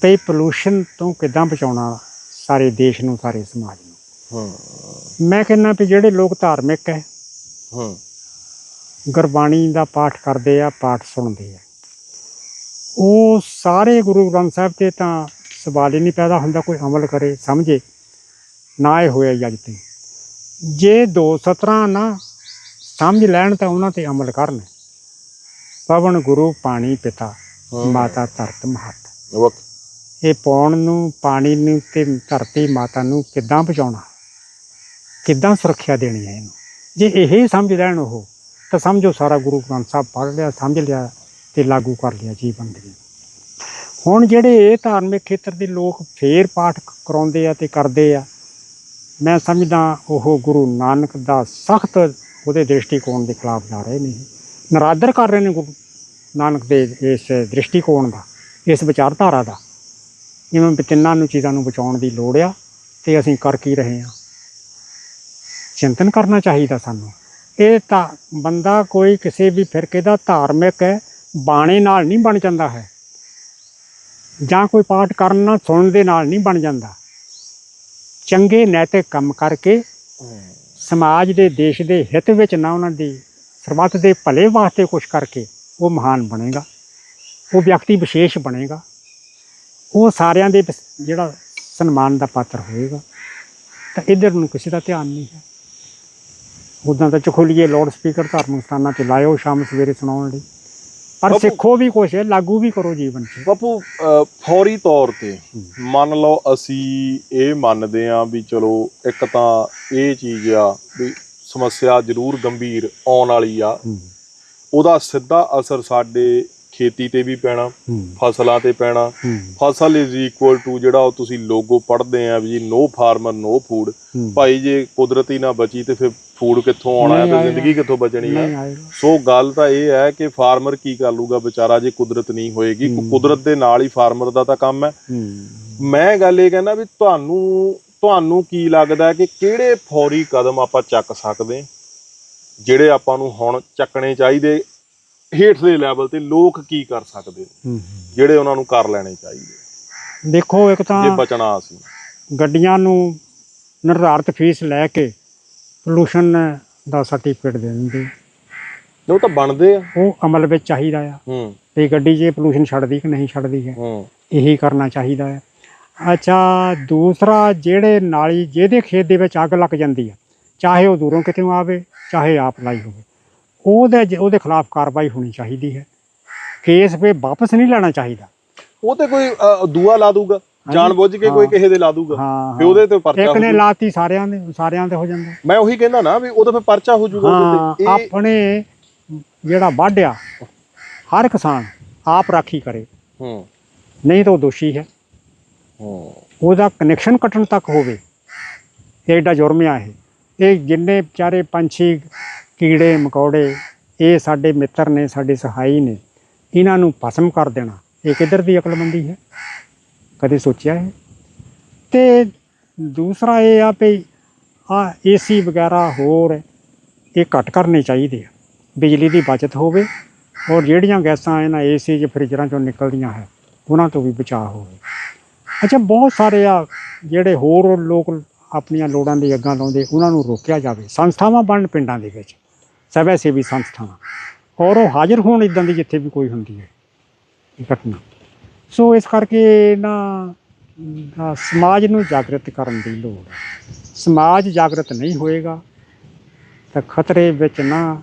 ਤੇ ਪੋਲੂਸ਼ਨ ਤੋਂ ਕਿੱਦਾਂ ਬਚਾਉਣਾ ਸਾਰੇ ਦੇਸ਼ ਨੂੰ ਸਾਰੇ ਸਮਾਜ ਨੂੰ। ਹੂੰ। ਮੈਂ ਕਹਿੰਦਾ ਵੀ ਜਿਹੜੇ ਲੋਕ ਧਾਰਮਿਕ ਹੈ ਹੂੰ। ਗੁਰਬਾਣੀ ਦਾ ਪਾਠ ਕਰਦੇ ਆ ਪਾਠ ਸੁਣਦੇ ਆ। ਉਹ ਸਾਰੇ ਗੁਰੂ ਗ੍ਰੰਥ ਸਾਹਿਬ ਤੇ ਤਾਂ ਸਵਾਲ ਹੀ ਨਹੀਂ ਪੈਦਾ ਹੁੰਦਾ ਕੋਈ ਅਮਲ ਕਰੇ ਸਮਝੇ ਨਾ ਇਹ ਹੋਇਆ ਜੱਜ ਤੇ। ਜੇ ਦੋ ਸਤਰਾਂ ਨਾ ਸਮਝ ਲੈਣ ਤਾਂ ਉਹਨਾਂ ਤੇ ਅਮਲ ਕਰਨ। ਪਵਨ ਗੁਰੂ ਪਾਣੀ ਪਿਤਾ। ਮਾਤਾ ਧਰਤ ਮਹਤ। ਇਹ ਪੌਣ ਨੂੰ ਪਾਣੀ ਨੂੰ ਤੇ ਧਰਤੀ ਮਾਤਾ ਨੂੰ ਕਿੱਦਾਂ ਬਚਾਉਣਾ ਕਿੱਦਾਂ ਸੁਰੱਖਿਆ ਦੇਣੀ ਹੈ ਇਹਨੂੰ? ਜੇ ਇਹ ਹੀ ਸਮਝ ਲੈਣ ਉਹ ਤਾਂ ਸਮਝੋ ਸਾਰਾ ਗੁਰੂ ਗ੍ਰੰਥ ਸਾਹਿਬ ਪੜ੍ਹ ਲਿਆ ਸਮਝ ਲਿਆ ਤੇ ਲਾਗੂ ਕਰ ਲਿਆ ਜੀਵਨ ਦੇ ਹੁਣ ਜਿਹੜੇ ਇਹ ਧਾਰਮਿਕ ਖੇਤਰ ਦੇ ਲੋਕ ਫੇਰ ਪਾਠ ਕਰਾਉਂਦੇ ਆ ਤੇ ਕਰਦੇ ਆ ਮੈਂ ਸਮਝਦਾ ਉਹ ਗੁਰੂ ਨਾਨਕ ਦਾ ਸਖਤ ਉਹਦੇ ਦ੍ਰਿਸ਼ਟੀਕੋਣ ਦੇ ਖਿਲਾਫ ਜਾ ਰਹੇ ਨੇ। ਨਰਾਦਰ ਕਰ ਰਹੇ ਨੇ ਗੁਰੂ ਨਾਨਕ ਦੇ ਇਸ ਦ੍ਰਿਸ਼ਟੀਕੋਣ ਦਾ, ਇਸ ਵਿਚਾਰਧਾਰਾ ਦਾ। ਜਿਵੇਂ ਤਿੰਨਾਂ ਨੂੰ ਚੀਜ਼ਾਂ ਨੂੰ ਬਚਾਉਣ ਦੀ ਲੋੜ ਆ ਤੇ ਅਸੀਂ ਕਰ ਕੀ ਰਹੇ ਹਾਂ। ਚਿੰਤਨ ਕਰਨਾ ਚਾਹੀਦਾ ਸਾਨੂੰ। ਇਹ ਤਾਂ ਬੰਦਾ ਕੋਈ ਕਿਸੇ ਵੀ ਫਿਰਕੇ ਦਾ ਧਾਰਮਿਕ ਹੈ ਬਾਣੇ ਨਾਲ ਨਹੀਂ ਬਣ ਜਾਂਦਾ ਹੈ। ਜਾਂ ਕੋਈ ਪਾਠ ਕਰਨ ਨਾਲ, ਸੁਣਨ ਦੇ ਨਾਲ ਨਹੀਂ ਬਣ ਜਾਂਦਾ। ਚੰਗੇ ਨੈਤਿਕ ਕੰਮ ਕਰਕੇ ਸਮਾਜ ਦੇ ਦੇਸ਼ ਦੇ ਹਿੱਤ ਵਿੱਚ ਨਾ ਉਹਨਾਂ ਦੀ ਸਰਬੱਤ ਦੇ ਭਲੇ ਵਾਸਤੇ ਕੁਝ ਕਰਕੇ ਉਹ ਮਹਾਨ ਬਣੇਗਾ। ਉਹ ਵਿਅਕਤੀ ਵਿਸ਼ੇਸ਼ ਬਣੇਗਾ। ਉਹ ਸਾਰਿਆਂ ਦੇ ਜਿਹੜਾ ਸਨਮਾਨ ਦਾ ਪਾਤਰ ਹੋਏਗਾ। ਤਾਂ ਇਧਰ ਨੂੰ ਕਿਸੇ ਦਾ ਧਿਆਨ ਨਹੀਂ ਹੈ। ਉਦਾਂ ਤਾਂ ਚਖੋਲੀਏ ਲਾਊਡ ਸਪੀਕਰ ਧਾਰਮਿਕ ਸਥਾਨਾਂ ਤੇ ਲਾਇਓ ਸ਼ਾਮ ਸਵੇਰੇ ਸੁਣਾਉਣ ਲਈ। ਪਰ ਸਿੱਖੋ ਵੀ ਕੁਛ ਹੈ ਲਾਗੂ ਵੀ ਕਰੋ ਜੀਵਨ 'ਚ। ਬਾਪੂ ਅ, ਫੌਰੀ ਤੌਰ ਤੇ ਮੰਨ ਲਓ ਅਸੀਂ ਇਹ ਮੰਨਦੇ ਆ ਵੀ ਚਲੋ ਇੱਕ ਤਾਂ ਇਹ ਚੀਜ਼ ਆ ਵੀ ਸਮੱਸਿਆ ਜ਼ਰੂਰ ਗੰਭੀਰ ਆਉਣ ਵਾਲੀ ਆ। ਹੂੰ। ਉਹਦਾ ਸਿੱਧਾ ਅਸਰ ਸਾਡੇ ਖੇਤੀ ਤੇ ਵੀ ਪੈਣਾ ਫਸਲਾਂ ਤੇ ਪੈਣਾ। ਫਸਲ ਇਜ਼ ਇਕੁਅਲ ਟੂ ਜਿਹੜਾ ਉਹ ਤੁਸੀਂ ਲੋਗੋ ਪੜ੍ਹਦੇ ਆ ਵੀ ਜੀ ਨੋ ਫਾਰਮਰ ਨੋ ਫੂਡ। ਭਾਈ ਜੇ ਕੁਦਰਤੀ ਨਾ ਬਚੀ ਤੇ ਫਿਰ ਫੂਡ ਕਿੱਥੋਂ ਆਉਣਾ ਹੈ ਤੇ। ਜ਼ਿੰਦਗੀ ਕਿੱਥੋਂ ਬਚਣੀ ਹੈ? ਸੋ ਗੱਲ ਤਾਂ ਇਹ ਹੈ ਕਿ ਫਾਰਮਰ ਕੀ ਕਰ ਲੂਗਾ ਵਿਚਾਰਾ ਜੇ ਕੁਦਰਤ ਨਹੀਂ ਹੋਏਗੀ। ਕੁਦਰਤ ਦੇ ਨਾਲ ਹੀ ਫਾਰਮਰ ਦਾ ਤਾਂ ਕੰਮ ਹੈ। ਮੈਂ ਗੱਲ ਇਹ ਕਹਿੰਦਾ ਵੀ ਤੁਹਾਨੂੰ ਤੁਹਾਨੂੰ ਕੀ ਲੱਗਦਾ ਹੈ ਕਿ ਕਿਹੜੇ ਫੌਰੀ ਕਦਮ ਆਪਾਂ ਚੱਕ ਸਕਦੇ? ਜਿਹੜੇ ਆਪਾਂ ਨੂੰ ਹੁਣ ਚੱਕਣੇ ਚਾਹੀਦੇ। ਹੇਠਲੇ ਲੈਵਲ ਤੇ ਲੋਕ ਕੀ ਕਰ ਸਕਦੇ ਨੇ? ਜਿਹੜੇ ਉਹਨਾਂ ਨੂੰ ਕਰ ਲੈਣੇ ਚਾਹੀਦੇ। ਦੇਖੋ ਇੱਕ ਜੇ ਤਾਂ ਬਚਣਾ ਅਸੀਂ ਗੱਡੀਆਂ ਨੂੰ ਨਿਰਧਾਰਤ ਫੀਸ ਲੈ ਕੇ ਪੋਲੂਸ਼ਨ ਦਾ ਸਰਟੀਫਿਕੇਟ ਦੇ ਦਿੰਦੇ। ਉਹ ਤਾਂ ਬਣਦੇ ਆ। ਉਹ ਅਮਲ ਵਿੱਚ ਚਾਹੀਦਾ ਆ। ਹੂੰ। ਵੀ ਗੱਡੀ ਜੇ ਪੋਲੂਸ਼ਨ ਛੱਡਦੀ ਕਿ ਨਹੀਂ ਛੱਡਦੀ ਹੈ ਹੂੰ। ਇਹੀ ਕਰਨਾ ਚਾਹੀਦਾ ਹੈ ਅੱਛਾ ਦੂਸਰਾ ਜਿਹੜੇ ਨਾਲੀ ਜਿਹਦੇ ਖੇਤ ਦੇ ਵਿੱਚ ਅੱਗ ਲੱਗ ਜਾਂਦੀ ਹੈ ਚਾਹੇ ਉਹ ਦੂਰੋਂ ਕਿਤੇ ਆਵੇ ਚਾਹੇ ਆਪ ਲਾਈ ਹੋਵੇ। ਉਹਦੇ ਉਹਦੇ ਖਿਲਾਫ ਕਾਰਵਾਈ ਹੋਣੀ ਚਾਹੀਦੀ ਹੈ। ਕੇਸ ਵੀ ਵਾਪਸ ਨਹੀਂ ਲੈਣਾ ਚਾਹੀਦਾ। ਉਹ ਤੇ ਕੋਈ ਅ, ਦੂਆ ਲਾ ਦੂਗਾ। ਜਾਣ ਬੁੱਝ ਕੇ ਕੋਈ। ਕਿਸੇ ਦੇ ਲਾ ਦੂਗਾ। ਹਾਂ ਵੀ ਉਹਦੇ ਤੇ ਪਰਚਾ ਇੱਕ ਹੋ ਨੇ ਜਾਊ। ਲਾਤੀ ਸਾਰਿਆਂ ਦੇ ਸਾਰਿਆਂ ਤੇ ਹੋ ਜਾਂਦਾ। ਮੈਂ ਉਹੀ ਕਹਿੰਦਾ ਨਾ ਵੀ ਉਹਦਾ ਫਿਰ ਪਰਚਾ ਹੋ ਜਾਊਗਾ ਹਾਂ ਉਹਦੇ ਤੇ। ਇਹ ਆਪਣੇ ਜਿਹੜਾ ਵਾਢਿਆ ਹਰ ਕਿਸਾਨ ਆਪ ਰਾਖੀ ਕਰੇ। ਹੂੰ। ਨਹੀਂ ਤਾਂ ਉਹ ਦੋਸ਼ੀ ਹੈ। ਹੂੰ। ਉਹਦਾ ਕਨੈਕਸ਼ਨ ਕੱਟਣ ਤੱਕ ਹੋਵੇ। ਇਹ ਐਡਾ ਜੁਰਮ ਆ ਇਹ। ਇਹ ਜਿੰਨੇ ਵਿਚਾਰੇ ਪੰਛੀ ਕੀੜੇ, ਮਕੌੜੇ, ਇਹ ਸਾਡੇ ਮਿੱਤਰ ਨੇ, ਸਾਡੇ ਸਹਾਈ ਨੇ। ਇਹਨਾਂ ਨੂੰ ਭਸਮ ਕਰ ਦੇਣਾ। ਇਹ ਕਿੱਧਰ ਦੀ ਅਕਲਮੰਦੀ ਹੈ? ਕਦੇ ਸੋਚਿਆ ਹੈ? ਤੇ ਦੂਸਰਾ ਇਹ ਆ ਵੀ ਆ ਏਸੀ ਵਗੈਰਾ ਹੋਰ ਇਹ ਘੱਟ ਕਰਨੇ ਚਾਹੀਦੇ ਆ। ਬਿਜਲੀ ਦੀ ਬਚਤ ਹੋਵੇ ਔਰ ਜਿਹੜੀਆਂ ਗੈਸਾਂ ਇਹਨਾਂ ਏਸੀ ਜਾਂ ਫਰਿੱਜਰਾਂ ਚੋਂ ਨਿਕਲਦੀਆਂ ਹੈ, ਉਹਨਾਂ ਤੋਂ ਵੀ ਬਚਾਅ ਹੋਵੇ। ਅੱਛਾ, ਬਹੁਤ ਸਾਰੇ ਆ ਜਿਹੜੇ ਹੋਰ ਲੋਕ ਆਪਣੀਆਂ ਲੋੜਾਂ ਦੀ ਅੱਗਾਂ ਲਾਉਂਦੇ, ਉਹਨਾਂ ਨੂੰ ਰੋਕਿਆ ਜਾਵੇ। ਸੰਸਥਾਵਾਂ ਬਣਨ ਪਿੰਡਾਂ ਦੇ ਵਿੱਚ। ਸਵੈ ਸੇਵੀ ਸੰਸਥਾਵਾਂ। ਔਰ ਉਹ ਹਾਜ਼ਰ ਹੋਣ ਇਦਾਂ ਦੀ ਜਿੱਥੇ ਵੀ ਕੋਈ ਹੁੰਦੀ ਹੈ, ਇਹ ਘਟਨਾ। ਸੋ ਇਸ ਕਰਕੇ ਨਾ ਸਮਾਜ ਨੂੰ ਜਾਗਰਤ ਕਰਨ ਦੀ ਲੋੜ ਹੈ। ਸਮਾਜ ਜਾਗਰਤ ਨਹੀਂ ਹੋਏਗਾ, ਤਾਂ ਖਤਰੇ ਵਿੱਚ ਨਾ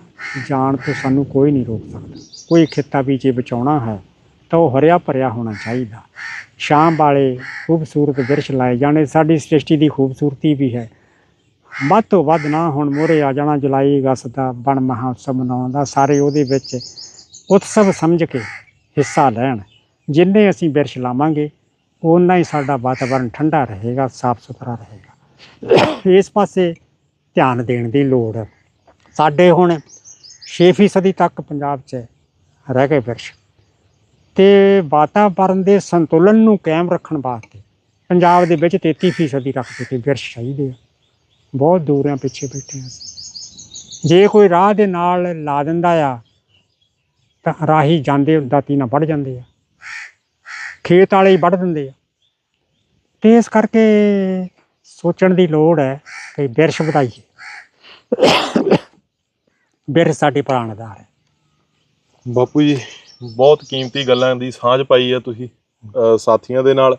ਜਾਣ ਤੋਂ ਸਾਨੂੰ ਕੋਈ ਨਹੀਂ ਰੋਕ ਸਕਦਾ। ਕੋਈ ਖਿੱਤਾ ਵੀ ਜੇ ਬਚਾਉਣਾ ਹੈ, ਤਾਂ ਉਹ ਹਰਿਆ ਭਰਿਆ ਹੋਣਾ ਚਾਹੀਦਾ। ਸ਼ਾਮ ਵਾਲੇ ਖੂਬਸੂਰਤ ਦ੍ਰਿਸ਼ ਲਾਏ ਜਾਣੇ, ਸਾਡੀ ਸ੍ਰਿਸ਼ਟੀ ਦੀ ਖੂਬਸੂਰਤੀ ਵੀ ਹੈ। ਵੱਧ ਤੋਂ ਵੱਧ ਨਾ ਹੁਣ ਮੋਰੇ ਆ ਜਾਣਾ, ਜੁਲਾਈ ਅਗਸਤ ਦਾ ਬਣ ਮਹਾਉਤਸਵ ਮਨਾਉਣ ਦਾ ਸਾਰੇ ਉਹਦੇ ਵਿੱਚ ਉਤਸਵ ਸਮਝ ਕੇ ਹਿੱਸਾ ਲੈਣ। ਜਿੰਨੇ ਅਸੀਂ ਬਿਰਸ਼ ਲਾਵਾਂਗੇ, ਓਨਾ ਹੀ ਸਾਡਾ ਵਾਤਾਵਰਣ ਠੰਡਾ ਰਹੇਗਾ, ਸਾਫ਼ ਸੁਥਰਾ ਰਹੇਗਾ। ਇਸ ਪਾਸੇ ਧਿਆਨ ਦੇਣ ਦੀ ਲੋੜ। ਹੈ ਸਾਡੇ ਹੁਣ 6 ਫੀਸਦੀ ਤੱਕ ਪੰਜਾਬ 'ਚ ਰਹਿ ਗਏ ਬਿਰਸ਼ ਤੇ ਵਾਤਾਵਰਣ ਦੇ ਸੰਤੁਲਨ ਨੂੰ ਕਾਇਮ ਰੱਖਣ ਵਾਸਤੇ ਪੰਜਾਬ ਦੇ ਵਿੱਚ 33 ਫੀਸਦੀ ਰੱਖ ਦਿੱਤੇ ਬਿਰਸ਼ ਚਾਹੀਦੇ ਆ। ਬਹੁਤ ਦੂਰ ਆ, ਪਿੱਛੇ ਬੈਠੇ ਆ ਜੇ ਕੋਈ ਰਾਹ ਦੇ ਨਾਲ ਲਾ ਦਿੰਦਾ ਆ, ਤਾਂ ਰਾਹੀ ਜਾਂਦੇ, ਦਾਤੀ ਨਾਲ ਵੱਢ ਜਾਂਦੇ ਆ। ਖੇਤ ਵਾਲੇ ਹੀ ਵੱਢ ਦਿੰਦੇ ਆ। ਤੇ ਇਸ ਕਰਕੇ ਸੋਚਣ ਦੀ ਲੋੜ ਹੈ ਕਿ ਬਿਰਸ਼ ਵਧਾਈਏ। ਬਿਰਸ਼ ਸਾਡੇ ਪ੍ਰਾਣ ਆਧਾਰ ਹੈ। ਬਾਪੂ ਜੀ, ਬਹੁਤ ਕੀਮਤੀ ਗੱਲਾਂ ਦੀ ਸਾਂਝ ਪਾਈ ਆ ਤੁਸੀਂ ਸਾਥੀਆਂ ਦੇ ਨਾਲ।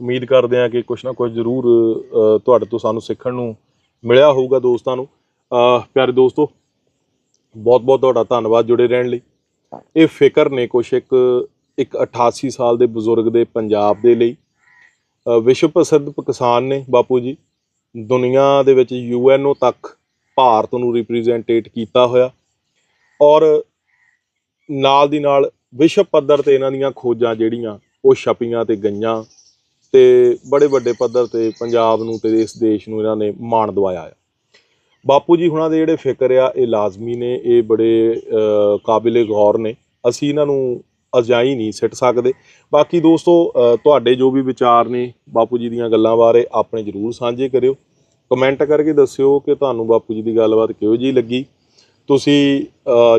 ਉਮੀਦ ਕਰਦੇ ਆ ਕਿ ਕੁਝ ਨਾ ਕੁਝ ਜ਼ਰੂਰ ਤੁਹਾਡੇ ਤੋਂ ਸਾਨੂੰ ਸਿੱਖਣ ਨੂੰ ਮਿਲਿਆ ਹੋਊਗਾ ਦੋਸਤਾਂ ਨੂੰ। ਪਿਆਰੇ ਦੋਸਤੋ ਬਹੁਤ ਬਹੁਤ ਤੁਹਾਡਾ ਧੰਨਵਾਦ ਜੁੜੇ ਰਹਿਣ ਲਈ। ਇਹ ਫਿਕਰ ਨੇ ਕੁਛ ਇੱਕ ਇੱਕ 88 ਸਾਲ ਦੇ ਬਜ਼ੁਰਗ ਦੇ ਪੰਜਾਬ ਦੇ ਲਈ। ਵਿਸ਼ਵ ਪ੍ਰਸਿੱਧ ਕਿਸਾਨ ਨੇ ਬਾਪੂ ਜੀ। ਦੁਨੀਆ ਦੇ ਵਿੱਚ ਯੂਐਨਓ ਤੱਕ ਭਾਰਤ ਨੂੰ ਰਿਪਰੈਜ਼ੈਂਟੇਟ ਕੀਤਾ ਹੋਇਆ। ਔਰ ਨਾਲ ਦੀ ਨਾਲ ਵਿਸ਼ਵ ਪੱਧਰ ਤੇ ਇਹਨਾਂ ਦੀਆਂ ਖੋਜਾਂ ਜਿਹੜੀਆਂ, ਉਹ ਛਪੀਆਂ ਤੇ ਗਈਆਂ। ਤੇ ਬੜੇ ਵੱਡੇ ਪੱਧਰ ਤੇ ਪੰਜਾਬ ਨੂੰ ਤੇ ਇਸ ਦੇਸ਼ ਨੂੰ ਇਹਨਾਂ ਨੇ ਮਾਣ ਦਵਾਇਆ ਆ। ਬਾਪੂ ਜੀ ਹੁਣਾਂ ਦੇ ਜਿਹੜੇ ਫਿਕਰ ਆ ਇਹ ਲਾਜ਼ਮੀ ਨੇ ਇਹ ਬੜੇ ਅ, ਕਾਬਿਲੇ ਗੌਰ ਨੇ। ਅਸੀਂ ਇਹਨਾਂ ਨੂੰ ਅਜਾਈ ਨਹੀਂ ਸਿੱਟ ਸਕਦੇ। ਬਾਕੀ ਦੋਸਤੋ ਤੁਹਾਡੇ ਜੋ ਵੀ ਵਿਚਾਰ ਨੇ ਬਾਪੂ ਜੀ ਦੀਆਂ ਗੱਲਾਂ ਬਾਰੇ ਆਪਣੇ ਜਰੂਰ ਸਾਂਝੇ ਕਰਿਓ। ਕਮੈਂਟ ਕਰਕੇ ਦੱਸਿਓ ਕਿ ਤੁਹਾਨੂੰ ਬਾਪੂ ਜੀ ਦੀ ਗੱਲਬਾਤ ਕਿਹੋ ਜਿਹੀ ਲੱਗੀ। ਤੁਸੀਂ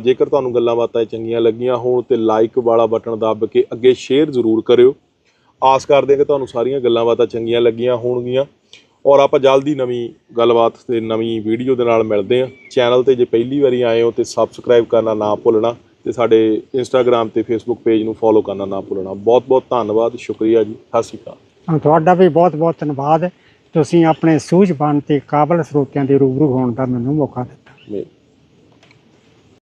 ਜੇਕਰ ਤੁਹਾਨੂੰ ਗੱਲਾਂ ਬਾਤਾਂ ਚੰਗੀਆਂ ਲੱਗੀਆਂ ਹੋਣ ਤੇ ਲਾਈਕ ਵਾਲਾ ਬਟਨ ਦੱਬ ਕੇ ਅੱਗੇ ਸ਼ੇਅਰ ਜ਼ਰੂਰ ਕਰਿਓ। ਆਸ ਕਰਦੇ ਹਾਂ ਕਿ ਤੁਹਾਨੂੰ ਸਾਰੀਆਂ ਗੱਲਾਂ ਬਾਤਾਂ ਚੰਗੀਆਂ ਲੱਗੀਆਂ ਹੋਣਗੀਆਂ। ਔਰ ਆਪਾਂ ਜਲਦੀ ਨਵੀਂ ਗੱਲਬਾਤ ਤੇ ਨਵੀਂ ਵੀਡੀਓ ਦੇ ਨਾਲ ਮਿਲਦੇ ਹਾਂ। ਚੈਨਲ ਤੇ ਜੇ ਪਹਿਲੀ ਵਾਰੀ ਆਏ ਹੋ ਤੇ ਸਬਸਕ੍ਰਾਈਬ ਕਰਨਾ ਨਾ ਭੁੱਲਣਾ ਤੇ ਸਾਡੇ ਇੰਸਟਾਗ੍ਰam ਤੇ ਫੇਸਬੁੱਕ ਪੇਜ ਨੂੰ ਫੋਲੋ ਕਰਨਾ ਨਾ ਭੁੱਲਣਾ। ਬਹੁਤ ਬਹੁਤ ਧੰਨਵਾਦ ਸ਼ੁਕਰੀਆ ਜੀ। ਸਤਿ ਸ਼੍ਰੀ ਅਕਾਲ। ਤੁਹਾਡਾ ਵੀ ਬਹੁਤ ਬਹੁਤ ਧੰਨਵਾਦ। ਤੁਸੀਂ ਆਪਣੇ ਸੂਝਵਾਨ ਤੇ ਕਾਬਲ ਸਰੋਤਿਆਂ ਦੇ ਰੂਬਰੂ ਹੋਣ ਦਾ ਮੈਨੂੰ ਮੌਕਾ ਦਿੱਤਾ।